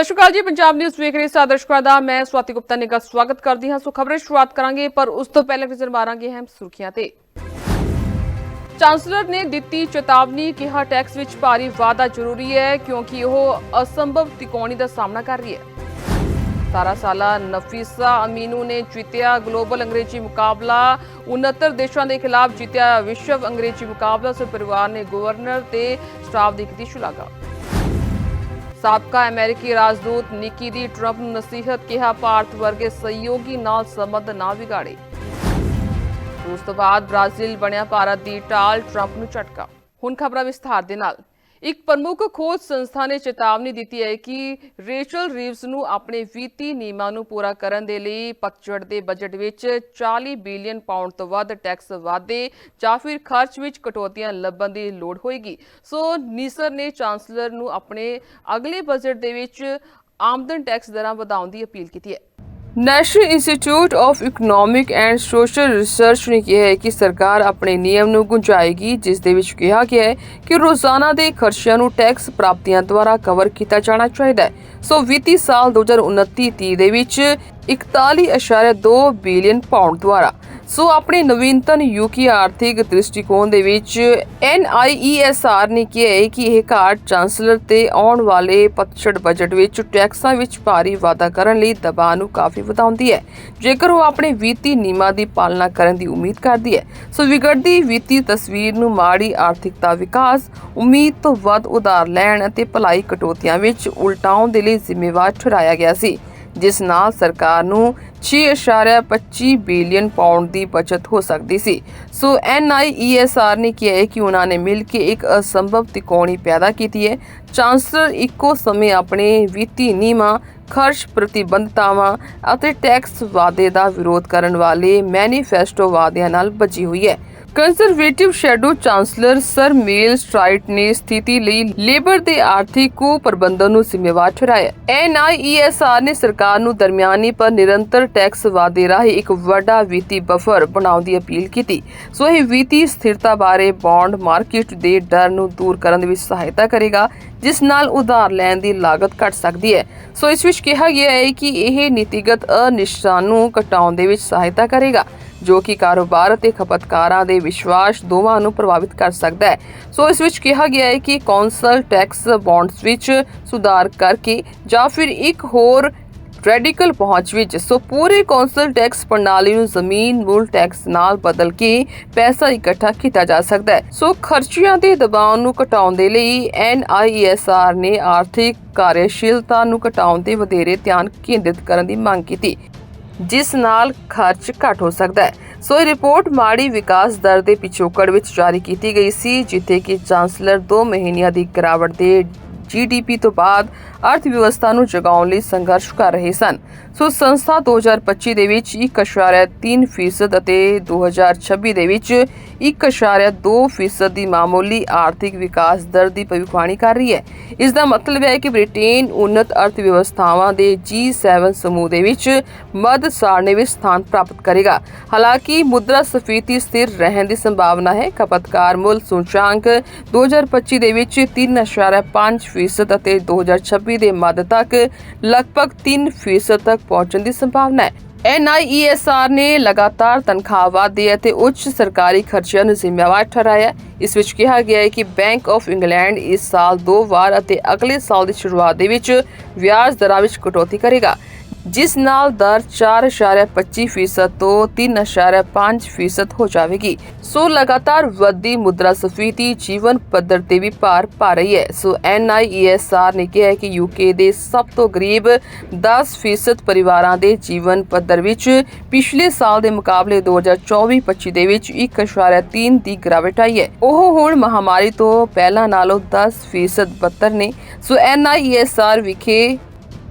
ਸਤਿ ਸ਼੍ਰੀ ਅਕਾਲ ਜੀ, ਪੰਜਾਬ ਨਿਊਜ਼ ਵੇਖ ਰਹੇ ਸਾਰੇ ਦਰਸ਼ਕਾਂ ਦਾ। ਮੈਂ ਸਵਾਤੀ ਗੁਪਤਾ ਨਿੱਘਾ ਸਵਾਗਤ ਕਰਦੀ ਹਾਂ। ਸੋ ਖਬਰਾਂ ਸ਼ੁਰੂਆਤ ਕਰਾਂਗੇ, ਪਰ ਉਸ ਤੋਂ ਪਹਿਲਾਂ ਨਜ਼ਰ ਮਾਰਾਂਗੇ ਅਹਿਮ ਸੁਰਖੀਆਂ ਤੇ। ਚਾਂਸਲਰ ਨੇ ਦਿੱਤੀ ਚੇਤਾਵਨੀ, ਕਿਹਾ ਟੈਕਸ ਵਿੱਚ ਭਾਰੀ ਵਾਧਾ ਜ਼ਰੂਰੀ ਹੈ, ਕਿਉਂਕਿ ਉਹ ਅਸੰਭਵ ਤਿਕੋਣੀ ਦਾ ਸਾਹਮਣਾ ਕਰ ਰਹੀ ਹੈ। 17 ਸਾਲਾ ਨਫੀਸਾ ਅਮੀਨੂ ਨੇ ਜਿੱਤਿਆ ਗਲੋਬਲ ਅੰਗਰੇਜ਼ੀ ਮੁਕਾਬਲਾ। 69 ਦੇਸ਼ਾਂ ਦੇ ਖਿਲਾਫ ਜਿੱਤਿਆ ਵਿਸ਼ਵ ਅੰਗਰੇਜ਼ੀ ਮੁਕਾਬਲਾ। ਸੋ ਪਰਿਵਾਰ ਨੇ ਗਵਰਨਰ ਤੇ ਸਟਾਫ ਦੀ ਕੀਤੀ ਸ਼ਲਾਘਾ। ਸਾਬਕਾ ਅਮਰੀਕੀ ਰਾਜਦੂਤ ਨਿੱਕੀ ਦੀ ਟਰੰਪ ਨੂੰ ਨਸੀਹਤ ਕਿਹਾ, ਭਾਰਤ ਵਰਗੇ ਸਹਿਯੋਗੀ ਨਾਲ ਸੰਬੰਧ ਨਾ ਵਿਗਾੜੇ। ਉਸ ਤੋਂ ਬਾਅਦ ਬ੍ਰਾਜ਼ੀਲ ਬਣਿਆ ਭਾਰਤ ਦੀ ਟਾਲ, ਟਰੰਪ ਨੂੰ ਝਟਕਾ। ਹੁਣ ਖਬਰਾਂ ਵਿਸਥਾਰ ਦੇ ਨਾਲ। ਇੱਕ ਪ੍ਰਮੁੱਖ ਖੋਜ ਸੰਸਥਾ ਨੇ ਚੇਤਾਵਨੀ ਦਿੱਤੀ ਹੈ ਕਿ ਰੇਚਲ ਰੀਵਸ ਨੂੰ ਆਪਣੇ ਵਿੱਤੀ ਨਿਯਮਾਂ ਨੂੰ ਪੂਰਾ ਕਰਨ ਦੇ ਲਈ ਪਤਝੜ ਦੇ ਬਜਟ ਵਿੱਚ 40 ਬਿਲੀਅਨ ਪਾਉਂਡ ਤੋਂ ਵੱਧ ਟੈਕਸ ਵਾਧੇ ਜਾਂ ਫਿਰ ਖਰਚ ਵਿੱਚ ਕਟੌਤੀਆਂ ਲੱਭਣ ਦੀ ਲੋੜ ਹੋਏਗੀ। ਸੋ ਨੀਸਰ ਨੇ ਚਾਂਸਲਰ ਨੂੰ ਆਪਣੇ ਅਗਲੇ ਬਜਟ ਦੇ ਵਿੱਚ ਆਮਦਨ ਟੈਕਸ ਦਰਾਂ ਵਧਾਉਣ ਦੀ ਅਪੀਲ ਕੀਤੀ ਹੈ। National institute of economic and social research ਨੇ ਕਿਹਾ ਹੈ ਕਿ ਸਰਕਾਰ ਆਪਣੇ ਨਿਯਮ ਨੂੰ ਗੁੰਝਾਏਗੀ, ਜਿਸ ਦੇ ਵਿੱਚ ਕਿਹਾ ਗਿਆ ਹੈ ਕਿ ਰੋਜ਼ਾਨਾ ਦੇ ਖਰਚਿਆਂ ਨੂੰ ਟੈਕਸ ਪ੍ਰਾਪਤੀਆਂ ਦੁਆਰਾ ਕਵਰ ਕੀਤਾ ਜਾਣਾ ਚਾਹੀਦਾ ਹੈ। ਸੋ ਵਿੱਤੀ ਸਾਲ 2029-30 ਦੇ ਵਿੱਚ 41.2 ਬਿਲੀਅਨ ਪਾਉਂਡ ਦੁਆਰਾ ਸੋ ਆਪਣੇ ਨਵੀਨਤਨ ਯੂਕੀ ਆਰਥਿਕ ਦ੍ਰਿਸ਼ਟੀਕੋਣ ਦੇ ਵਿੱਚ NIESR ਨੇ ਕਿਹਾ ਹੈ ਕਿ ਇਹ ਘਾਟ ਚਾਂਸਲਰ ਤੇ ਆਉਣ ਵਾਲੇ ਪਤਛੜ ਬਜਟ ਵਿੱਚ ਟੈਕਸਾਂ ਵਿੱਚ ਭਾਰੀ ਵਾਧਾ ਕਰਨ ਲਈ ਦਬਾਅ ਨੂੰ ਕਾਫੀ ਵਧਾਉਂਦੀ ਹੈ। ਜੇਕਰ ਉਹ ਆਪਣੇ ਵਿੱਤੀ ਨਿਯਮਾਂ ਦੀ ਪਾਲਣਾ ਕਰਨ ਦੀ ਉਮੀਦ ਕਰਦੀ ਹੈ, ਸੋ ਵਿਗੜਦੀ ਵਿੱਤੀ ਤਸਵੀਰ ਨੂੰ ਮਾੜੀ ਆਰਥਿਕਤਾ ਵਿਕਾਸ, ਉਮੀਦ ਤੋਂ ਵੱਧ ਉਧਾਰ ਲੈਣ ਅਤੇ ਭਲਾਈ ਕਟੌਤੀਆਂ ਵਿੱਚ ਉਲਟਾਉਣ ਦੇ ਲਈ ਜ਼ਿੰਮੇਵਾਰ ਠਹਿਰਾਇਆ ਗਿਆ ਸੀ। ਜਿਸ ਨਾਲ ਸਰਕਾਰ ਨੂੰ 6.25 ਬਿਲੀਅਨ ਪਾਉਂਡ ਦੀ ਬਚਤ ਹੋ ਸਕਦੀ ਸੀ। ਸੋ NIESR ਨੇ ਕਿਹਾ ਹੈ ਕਿ ਉਹਨਾਂ ਨੇ ਮਿਲ ਕੇ ਇੱਕ ਅਸੰਭਵ ਤਿਕੋਣੀ ਪੈਦਾ ਕੀਤੀ ਹੈ। ਚਾਂਸਲਰ ਇੱਕੋ ਸਮੇਂ ਆਪਣੇ ਵਿੱਤੀ ਨਿਯਮਾਂ ਖਰਚ ਪ੍ਰਤੀਬੰਧਤਾਵਾਂ ਅਤੇ ਟੈਕਸ ਵਾਅਦੇ ਦਾ ਵਿਰੋਧ ਕਰਨ ਵਾਲੇ ਮੈਨੀਫੈਸਟੋ ਵਾਅਦਿਆਂ ਨਾਲ ਬਚੀ ਹੋਈ ਹੈ। Conservative shadow chancellor sir Mel Stride ਨੇ ਸਥਿਤੀ ਲਈ ਲੇਬਰ ਦੇ ਆਰਥਿਕ ਪ੍ਰਬੰਧਨ ਨੂੰ ਜ਼ਿੰਮੇਵਾਰ ਠਹਿਰਾਇਆ। NIESR ਨੇ ਸਰਕਾਰ ਨੂੰ ਦਰਮਿਆਨੀ ਪਰ ਨਿਰੰਤਰ ਟੈਕਸ ਵਾਅਦੇ ਰਾਹੀਂ ਇੱਕ ਵੱਡਾ ਵਿੱਤੀ ਬਫਰ ਬਣਾਉਣ ਦੀ ਅਪੀਲ ਕੀਤੀ। ਸੋ ਇਹ ਵਿੱਤੀ ਸਥਿਰਤਾ ਬਾਰੇ ਬੌਂਡ ਮਾਰਕੀਟ ਦੇ ਡਰ ਨੂੰ ਦੂਰ ਕਰਨ ਵਿੱਚ ਸਹਾਇਤਾ ਕਰੇਗਾ, ਜਿਸ ਨਾਲ ਉਧਾਰ ਲੈਣ ਦੀ ਲਾਗਤ ਘਟ ਸਕਦੀ ਹੈ। ਸੋ ਇਸ ਵਿੱਚ ਕਿਹਾ ਗਿਆ ਹੈ ਕਿ ਇਹ ਨੀਤੀਗਤ ਅਨਿਸ਼ਚਿਤਤਾ ਘਟਾਉਣ ਦੇ ਵਿੱਚ ਸਹਾਇਤਾ ਕਰੇਗਾ। ਜੋ ਕਿ ਕਾਰੋਬਾਰ ਅਤੇ ਖਪਤਕਾਰਾਂ ਦੇ ਵਿਸ਼ਵਾਸ ਦੋਵਾਂ ਨੂੰ ਪ੍ਰਭਾਵਿਤ ਕਰ ਸਕਦਾ ਹੈ। ਸੋ ਇਸ ਵਿੱਚ ਕਿਹਾ ਗਿਆ ਹੈ ਕਿ ਕੌਂਸਲ ਟੈਕਸ ਬੌਂਡਸ ਵਿੱਚ ਸੁਧਾਰ ਕਰਕੇ ਜਾਂ ਫਿਰ ਇੱਕ ਹੋਰ ਰੈਡੀਕਲ ਪਹੁੰਚ ਵਿੱਚ। ਸੋ ਪੂਰੇ ਕੌਂਸਲ ਟੈਕਸ ਪ੍ਰਣਾਲੀ ਨੂੰ ਜ਼ਮੀਨ, ਮੂਲ ਟੈਕਸ ਨਾਲ ਬਦਲ ਕੇ ਪੈਸਾ ਇਕੱਠਾ ਕੀਤਾ ਜਾ ਸਕਦਾ ਹੈ। ਸੋ ਖਰਚਿਆਂ ਦੇ ਦਬਾਅ ਨੂੰ ਘਟਾਉਣ ਦੇ ਲਈ NIESR ਨੇ ਆਰਥਿਕ ਕਾਰਜਸ਼ੀਲਤਾ ਨੂੰ ਘਟਾਉਣ ਤੇ ਵਧੇਰੇ ਧਿਆਨ ਕੇਂਦਰਿਤ ਕਰਨ ਦੀ ਮੰਗ ਕੀਤੀ। ਜਿਸ ਨਾਲ ਖਰਚ ਘੱਟ ਹੋ ਸਕਦਾ ਹੈ। ਸੋ ਇਹ ਰਿਪੋਰਟ ਮਾੜੀ ਵਿਕਾਸ ਦਰ ਦੇ ਪਿਛੋਕੜ ਵਿੱਚ ਜਾਰੀ ਕੀਤੀ ਗਈ ਸੀ, ਜਿੱਥੇ ਕਿ ਚਾਂਸਲਰ 2 ਮਹੀਨਿਆਂ ਦੀ ਗਿਰਾਵਟ ਦੇ ਜੀਡੀਪੀ ਤੋਂ ਬਾਅਦ ਅਰਥ ਵਿਵਸਥਾ ਨੂੰ ਜਗਾਉਣ ਲਈ ਸੰਘਰਸ਼ ਕਰ ਰਹੇ ਸਨ। ਸੋ ਸੰਸਥਾ 2025 ਦੇ ਵਿੱਚ 1.3% ਅਤੇ 2026 ਦੇ ਵਿੱਚ 1.2% ਦੀ ਮਾਮੂਲੀ ਆਰਥਿਕ ਵਿਕਾਸ ਦਰ ਦੀ ਭਵਿੱਖਬਾਣੀ ਕਰ ਰਹੀ ਹੈ। ਇਸ ਦਾ ਮਤਲਬ ਹੈ ਕਿ ਬ੍ਰਿਟੇਨ ਉન્નਤ ਅਰਥ ਵਿਵਸਥਾਵਾਂ ਦੇ G7 ਸਮੂਹ ਦੇ ਵਿੱਚ ਮੱਧ ਸਾਰਣੀ ਵਿੱਚ ਸਥਾਨ ਪ੍ਰਾਪਤ ਕਰੇਗਾ। ਹਾਲਾਂਕਿ ਮੁਦਰਾ ਸਫੀਤੀ ਸਥਿਰ ਰਹਿਣ ਦੀ ਸੰਭਾਵਨਾ ਹੈ। ਖਪਤਕਾਰ ਮੁੱਲ ਸੂਚਾਂਕ 2025 ਦੇ ਵਿੱਚ 3.5% ਅਤੇ 2026 ਦੇ ਮੱਧ ਤੱਕ ਲਗਭਗ 3% ਤੱਕ ਪਹੁੰਚਣ ਦੀ ਸੰਭਾਵਨਾ ਹੈ। NIESR ਨੇ ਲਗਾਤਾਰ ਤਨਖਾਹ ਵਾਧੇ ਅਤੇ ਉੱਚ ਸਰਕਾਰੀ ਖਰਚਿਆਂ ਨੂੰ ਜ਼ਿੰਮੇਵਾਰ ਠਹਿਰਾਇਆ ਇਸ ਵਿੱਚ ਕਿਹਾ ਗਿਆ ਹੈ ਕਿ ਬੈਂਕ ਆਫ ਇੰਗਲੈਂਡ ਇਸ ਸਾਲ ਦੋ ਵਾਰ ਅਤੇ ਅਗਲੇ ਸਾਲ ਦੀ ਸ਼ੁਰੂਆਤ ਦੇ ਵਿੱਚ ਵਿਆਜ ਦਰਾਂ ਵਿੱਚ ਕਟੌਤੀ ਕਰੇਗਾ। ਜਿਸ ਨਾਲ ਦਰ 4.25% ਤੋਂ 3.5% ਹੋ ਜਾਵੇਗੀ। ਸੋ ਲਗਾਤਾਰ ਵੱਧਦੀ ਮੁਦਰਾ ਜੀਵਨ ਪੱਧਰ ਤੇ ਵੀ ਭਾਰ ਪਾ ਰਹੀ ਹੈ। ਸੋ NIESR ਨੇ ਕਿਹਾ ਕਿ UK ਦੇ ਸਭ ਤੋਂ ਗਰੀਬ 10% ਪਰਿਵਾਰਾਂ ਦੇ ਜੀਵਨ ਪੱਧਰ ਵਿੱਚ ਪਿਛਲੇ ਸਾਲ ਦੇ ਮੁਕਾਬਲੇ 2024-25 ਦੇ ਵਿੱਚ 1.3 ਦੀ ਗਿਰਾਵਟ ਆਈ ਹੈ। ਉਹ ਹੁਣ ਮਹਾਮਾਰੀ ਤੋਂ ਪਹਿਲਾਂ ਨਾਲੋਂ 10% ਬੱਤਰ ਨੇ। ਸੋ NIESR ਵਿਖੇ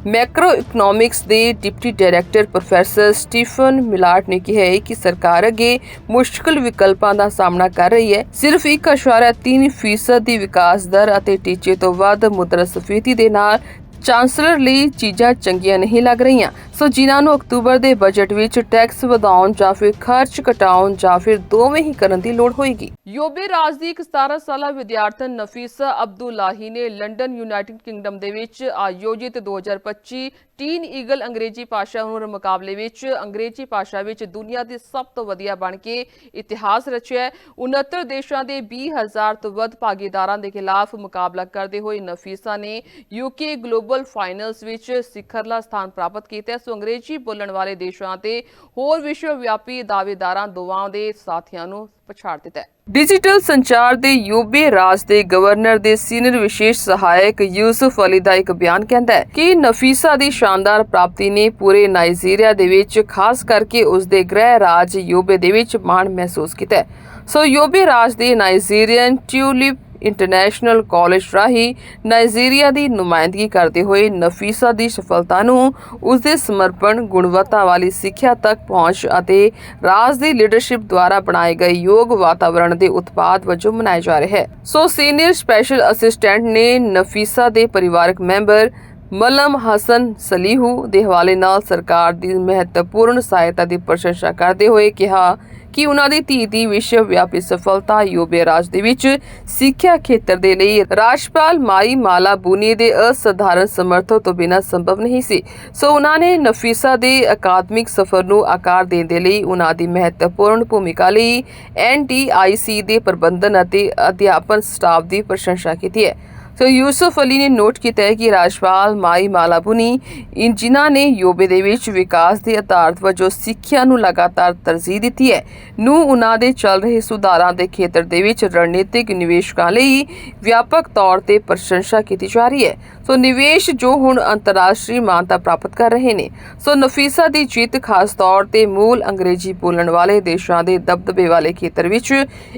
ਮੈਕਰੋ ਇਕਨੋਮਿਕਸ ਦੇ deputy director professor Stephen Millard ਨੇ ਕਿਹਾ ਹੈ ਕਿ ਸਰਕਾਰ ਅੱਗੇ ਮੁਸ਼ਕਲ ਵਿਕਲਪਾਂ ਦਾ ਸਾਹਮਣਾ ਕਰ ਰਹੀ ਹੈ। ਸਿਰਫ 1.3% ਦੀ ਵਿਕਾਸ ਦਰ ਅਤੇ ਟੀਚੇ ਤੋਂ ਵੱਧ ਮੁਦਰਾ ਦੇ ਨਾਲ ਚਾਂਸਲਰ ਲਈ ਚੀਜ਼ਾਂ ਚੰਗੀਆਂ ਨਹੀਂ ਲੱਗ ਰਹੀਆਂ। ਸੋ ਜਿਨ੍ਹਾਂ ਨੂੰ ਅਕਤੂਬਰ ਦੇ ਬਜਟ ਵਿੱਚ ਟੈਕਸ ਵਧਾਉਣ ਜਾਂ ਫਿਰ ਖਰਚ ਘਟਾਉਣ ਜਾਂ ਫਿਰ ਦੋਵੇਂ ਹੀ ਕਰਨ ਦੀ ਲੋੜ ਹੋਏਗੀ। ਯੋਬੇ ਰਾਜ ਦੀ ਇੱਕ 17 ਸਾਲਾ ਵਿਦਿਆਰਥਣ ਨਫੀਸਾ ਅਬਦੁੱਲਾਹੀ ਨੇ ਲੰਡਨ ਯੂਨਾਈਟਿਡ ਕਿੰਗਡਮ ਦੇ ਵਿੱਚ ਆਯੋਜਿਤ 2025 ਟੀਨ ਈਗਲ ਅੰਗਰੇਜ਼ੀ ਭਾਸ਼ਾ ਹੁਨਰ ਮੁਕਾਬਲੇ ਵਿੱਚ ਅੰਗਰੇਜ਼ੀ ਭਾਸ਼ਾ ਵਿੱਚ ਦੁਨੀਆ ਦੀ ਸਭ ਤੋਂ ਵਧੀਆ ਬਣ ਕੇ ਇਤਿਹਾਸ ਰਚਿਆ ਹੈ। 69 ਦੇਸ਼ਾਂ ਦੇ 20000 ਤੋਂ ਵੱਧ ਭਾਗੀਦਾਰਾਂ ਦੇ ਖਿਲਾਫ ਮੁਕਾਬਲਾ ਕਰਦੇ ਹੋਏ ਨਫੀਸਾ ਨੇ ਯੂਕੇ ਗਲੋਬਲ ਫਾਈਨਲਸ ਵਿੱਚ ਸਿਖਰਲਾ ਸਥਾਨ ਪ੍ਰਾਪਤ ਕੀਤਾ ਸੋ ਅੰਗਰੇਜ਼ੀ ਬੋਲਣ ਵਾਲੇ ਦੇਸ਼ਾਂ ਤੇ ਹੋਰ ਵਿਸ਼ਵ ਵਿਆਪੀ ਦਾਅਵੇਦਾਰਾਂ ਦੋਵਾਂ ਦੇ ਸਾਥੀਆਂ ਨੂੰ ਪਛਾੜ ਦਿੱਤਾ ਹੈ। ਡਿਜੀਟਲ ਸੰਚਾਰ ਦੇ ਯੂਬੀ ਰਾਜ ਦੇ ਗਵਰਨਰ ਦੇ ਸੀਨੀਅਰ ਵਿਸ਼ੇਸ਼ ਸਹਾਇਕ ਯੂਸਫ ਅਲੀ ਦਾ ਇੱਕ ਬਿਆਨ ਕਹਿੰਦਾ ਹੈ ਕਿ ਨਫੀਸਾ ਦੀ ਸ਼ਾਨਦਾਰ ਪ੍ਰਾਪਤੀ ਨੇ ਪੂਰੇ ਨਾਈਜੀਰੀਆ ਦੇ ਵਿੱਚ, ਖਾਸ ਕਰਕੇ ਉਸ ਦੇ ਗ੍ਰਹਿ ਰਾਜ ਯੂਬੇ ਦੇ ਵਿੱਚ ਮਾਣ ਮਹਿਸੂਸ ਕੀਤਾ ਸੋ ਯੂਬੇ ਰਾਜ ਦੇ ਨਾਈਜੀਰੀਅਨ ਟਿਊਲਿਪ ਇੰਟਰਨੈਸ਼ਨਲ ਕਾਲਜ ਰਾਹੀਂ ਨਾਈਜੀਰੀਆ ਦੀ ਨੁਮਾਇੰਦਗੀ ਕਰਦੇ ਹੋਏ ਨਫੀਸਾ ਦੀ ਸਫਲਤਾ ਨੂੰ ਉਸ ਦੇ ਸਮਰਪਣ ਗੁਣਵੱਤਾ ਵਾਲੀ ਸਿੱਖਿਆ ਤੱਕ ਪਹੁੰਚ ਅਤੇ ਰਾਜ ਦੀ ਲੀਡਰਸ਼ਿਪ ਦੁਆਰਾ ਬਣਾਏ ਗਏ ਯੋਗ ਵਾਤਾਵਰਣ ਦੇ ਉਤਪਾਦ ਵਜੋਂ ਮਨਾਇਆ ਜਾ ਰਿਹਾ ਹੈ। ਸੋ ਸੀਨੀਅਰ ਸਪੈਸ਼ਲ ਅਸਿਸਟੈਂਟ ਨੇ ਨਫੀਸਾ ਦੇ ਪਰਿਵਾਰਕ ਮੈਂਬਰ ਮਲਮ ਹਸਨ ਸਲੀਹੂ ਦੇ ਹਵਾਲੇ ਨਾਲ ਸਰਕਾਰ ਦੀ ਮਹੱਤਵਪੂਰਨ ਸਹਾਇਤਾ ਦੀ ਪ੍ਰਸ਼ੰਸਾ ਕਰਦੇ ਹੋਏ ਕਿਹਾ ਕਿ ਉਹਨਾਂ ਦੀ ਧੀ ਦੀ ਵਿਸ਼ਵ ਵਿਆਪੀ ਸਫਲਤਾ ਯੂਬੇ ਰਾਜ ਦੇ ਵਿੱਚ ਸਿੱਖਿਆ ਖੇਤਰ ਦੇ ਲਈ ਰਾਜਪਾਲ ਮਾਈ ਮਾਲਾ ਬੂਨੀ ਦੇ ਅਸਧਾਰਨ ਸਮਰਥਨ ਤੋਂ ਬਿਨਾਂ ਸੰਭਵ ਨਹੀਂ ਸੀ। ਸੋ ਉਹਨਾਂ ਨੇ ਨਫੀਸਾ ਦੇ ਅਕਾਦਮਿਕ ਸਫ਼ਰ ਨੂੰ ਆਕਾਰ ਦੇਣ ਦੇ ਲਈ ਉਹਨਾਂ ਦੀ ਮਹੱਤਵਪੂਰਨ ਭੂਮਿਕਾ ਲਈ ਐਨਟੀਆਈਸੀ ਦੇ ਪ੍ਰਬੰਧਨ ਅਤੇ ਅਧਿਆਪਨ ਸਟਾਫ ਦੀ ਪ੍ਰਸ਼ੰਸਾ ਕੀਤੀ ਹੈ। ਸੋ ਯੂਸਫ ਅਲੀ ਨੇ ਨੋਟ ਕੀਤਾ ਹੈ ਕਿ ਰਾਜਪਾਲ ਮਾਈ ਮਾਲਾਬੁਨੀ ਇਨ ਜਿਨ੍ਹਾਂ ਨੇ ਯੋਬੇ ਦੇ ਵਿੱਚ ਵਿਕਾਸ ਦੇ ਆਧਾਰ ਵਜੋਂ ਸਿੱਖਿਆ ਨੂੰ ਲਗਾਤਾਰ ਤਰਜੀਹ ਦਿੱਤੀ ਹੈ, ਨੂੰ ਉਹਨਾਂ ਦੇ ਚੱਲ ਰਹੇ ਸੁਧਾਰਾਂ ਦੇ ਖੇਤਰ ਦੇ ਵਿੱਚ ਰਣਨੀਤਿਕ ਨਿਵੇਸ਼ਕਾਂ ਲਈ ਵਿਆਪਕ ਤੌਰ ਤੇ ਪ੍ਰਸ਼ੰਸਾ ਕੀਤੀ ਜਾ ਰਹੀ ਹੈ। ਸੋ ਨਿਵੇਸ਼ ਜੋ ਹੁਣ ਅੰਤਰਰਾਸ਼ਟਰੀ ਮਾਨਤਾ ਪ੍ਰਾਪਤ ਕਰ ਰਹੇ ਨੇ, ਸੋ ਨਫੀਸਾ ਦੀ ਜਿੱਤ ਖਾਸ ਤੌਰ ਤੇ ਮੂਲ ਅੰਗਰੇਜ਼ੀ ਬੋਲਣ ਵਾਲੇ ਦੇਸ਼ਾਂ ਦੇ ਦਬਦਬੇ ਵਾਲੇ ਖੇਤਰ ਵਿੱਚ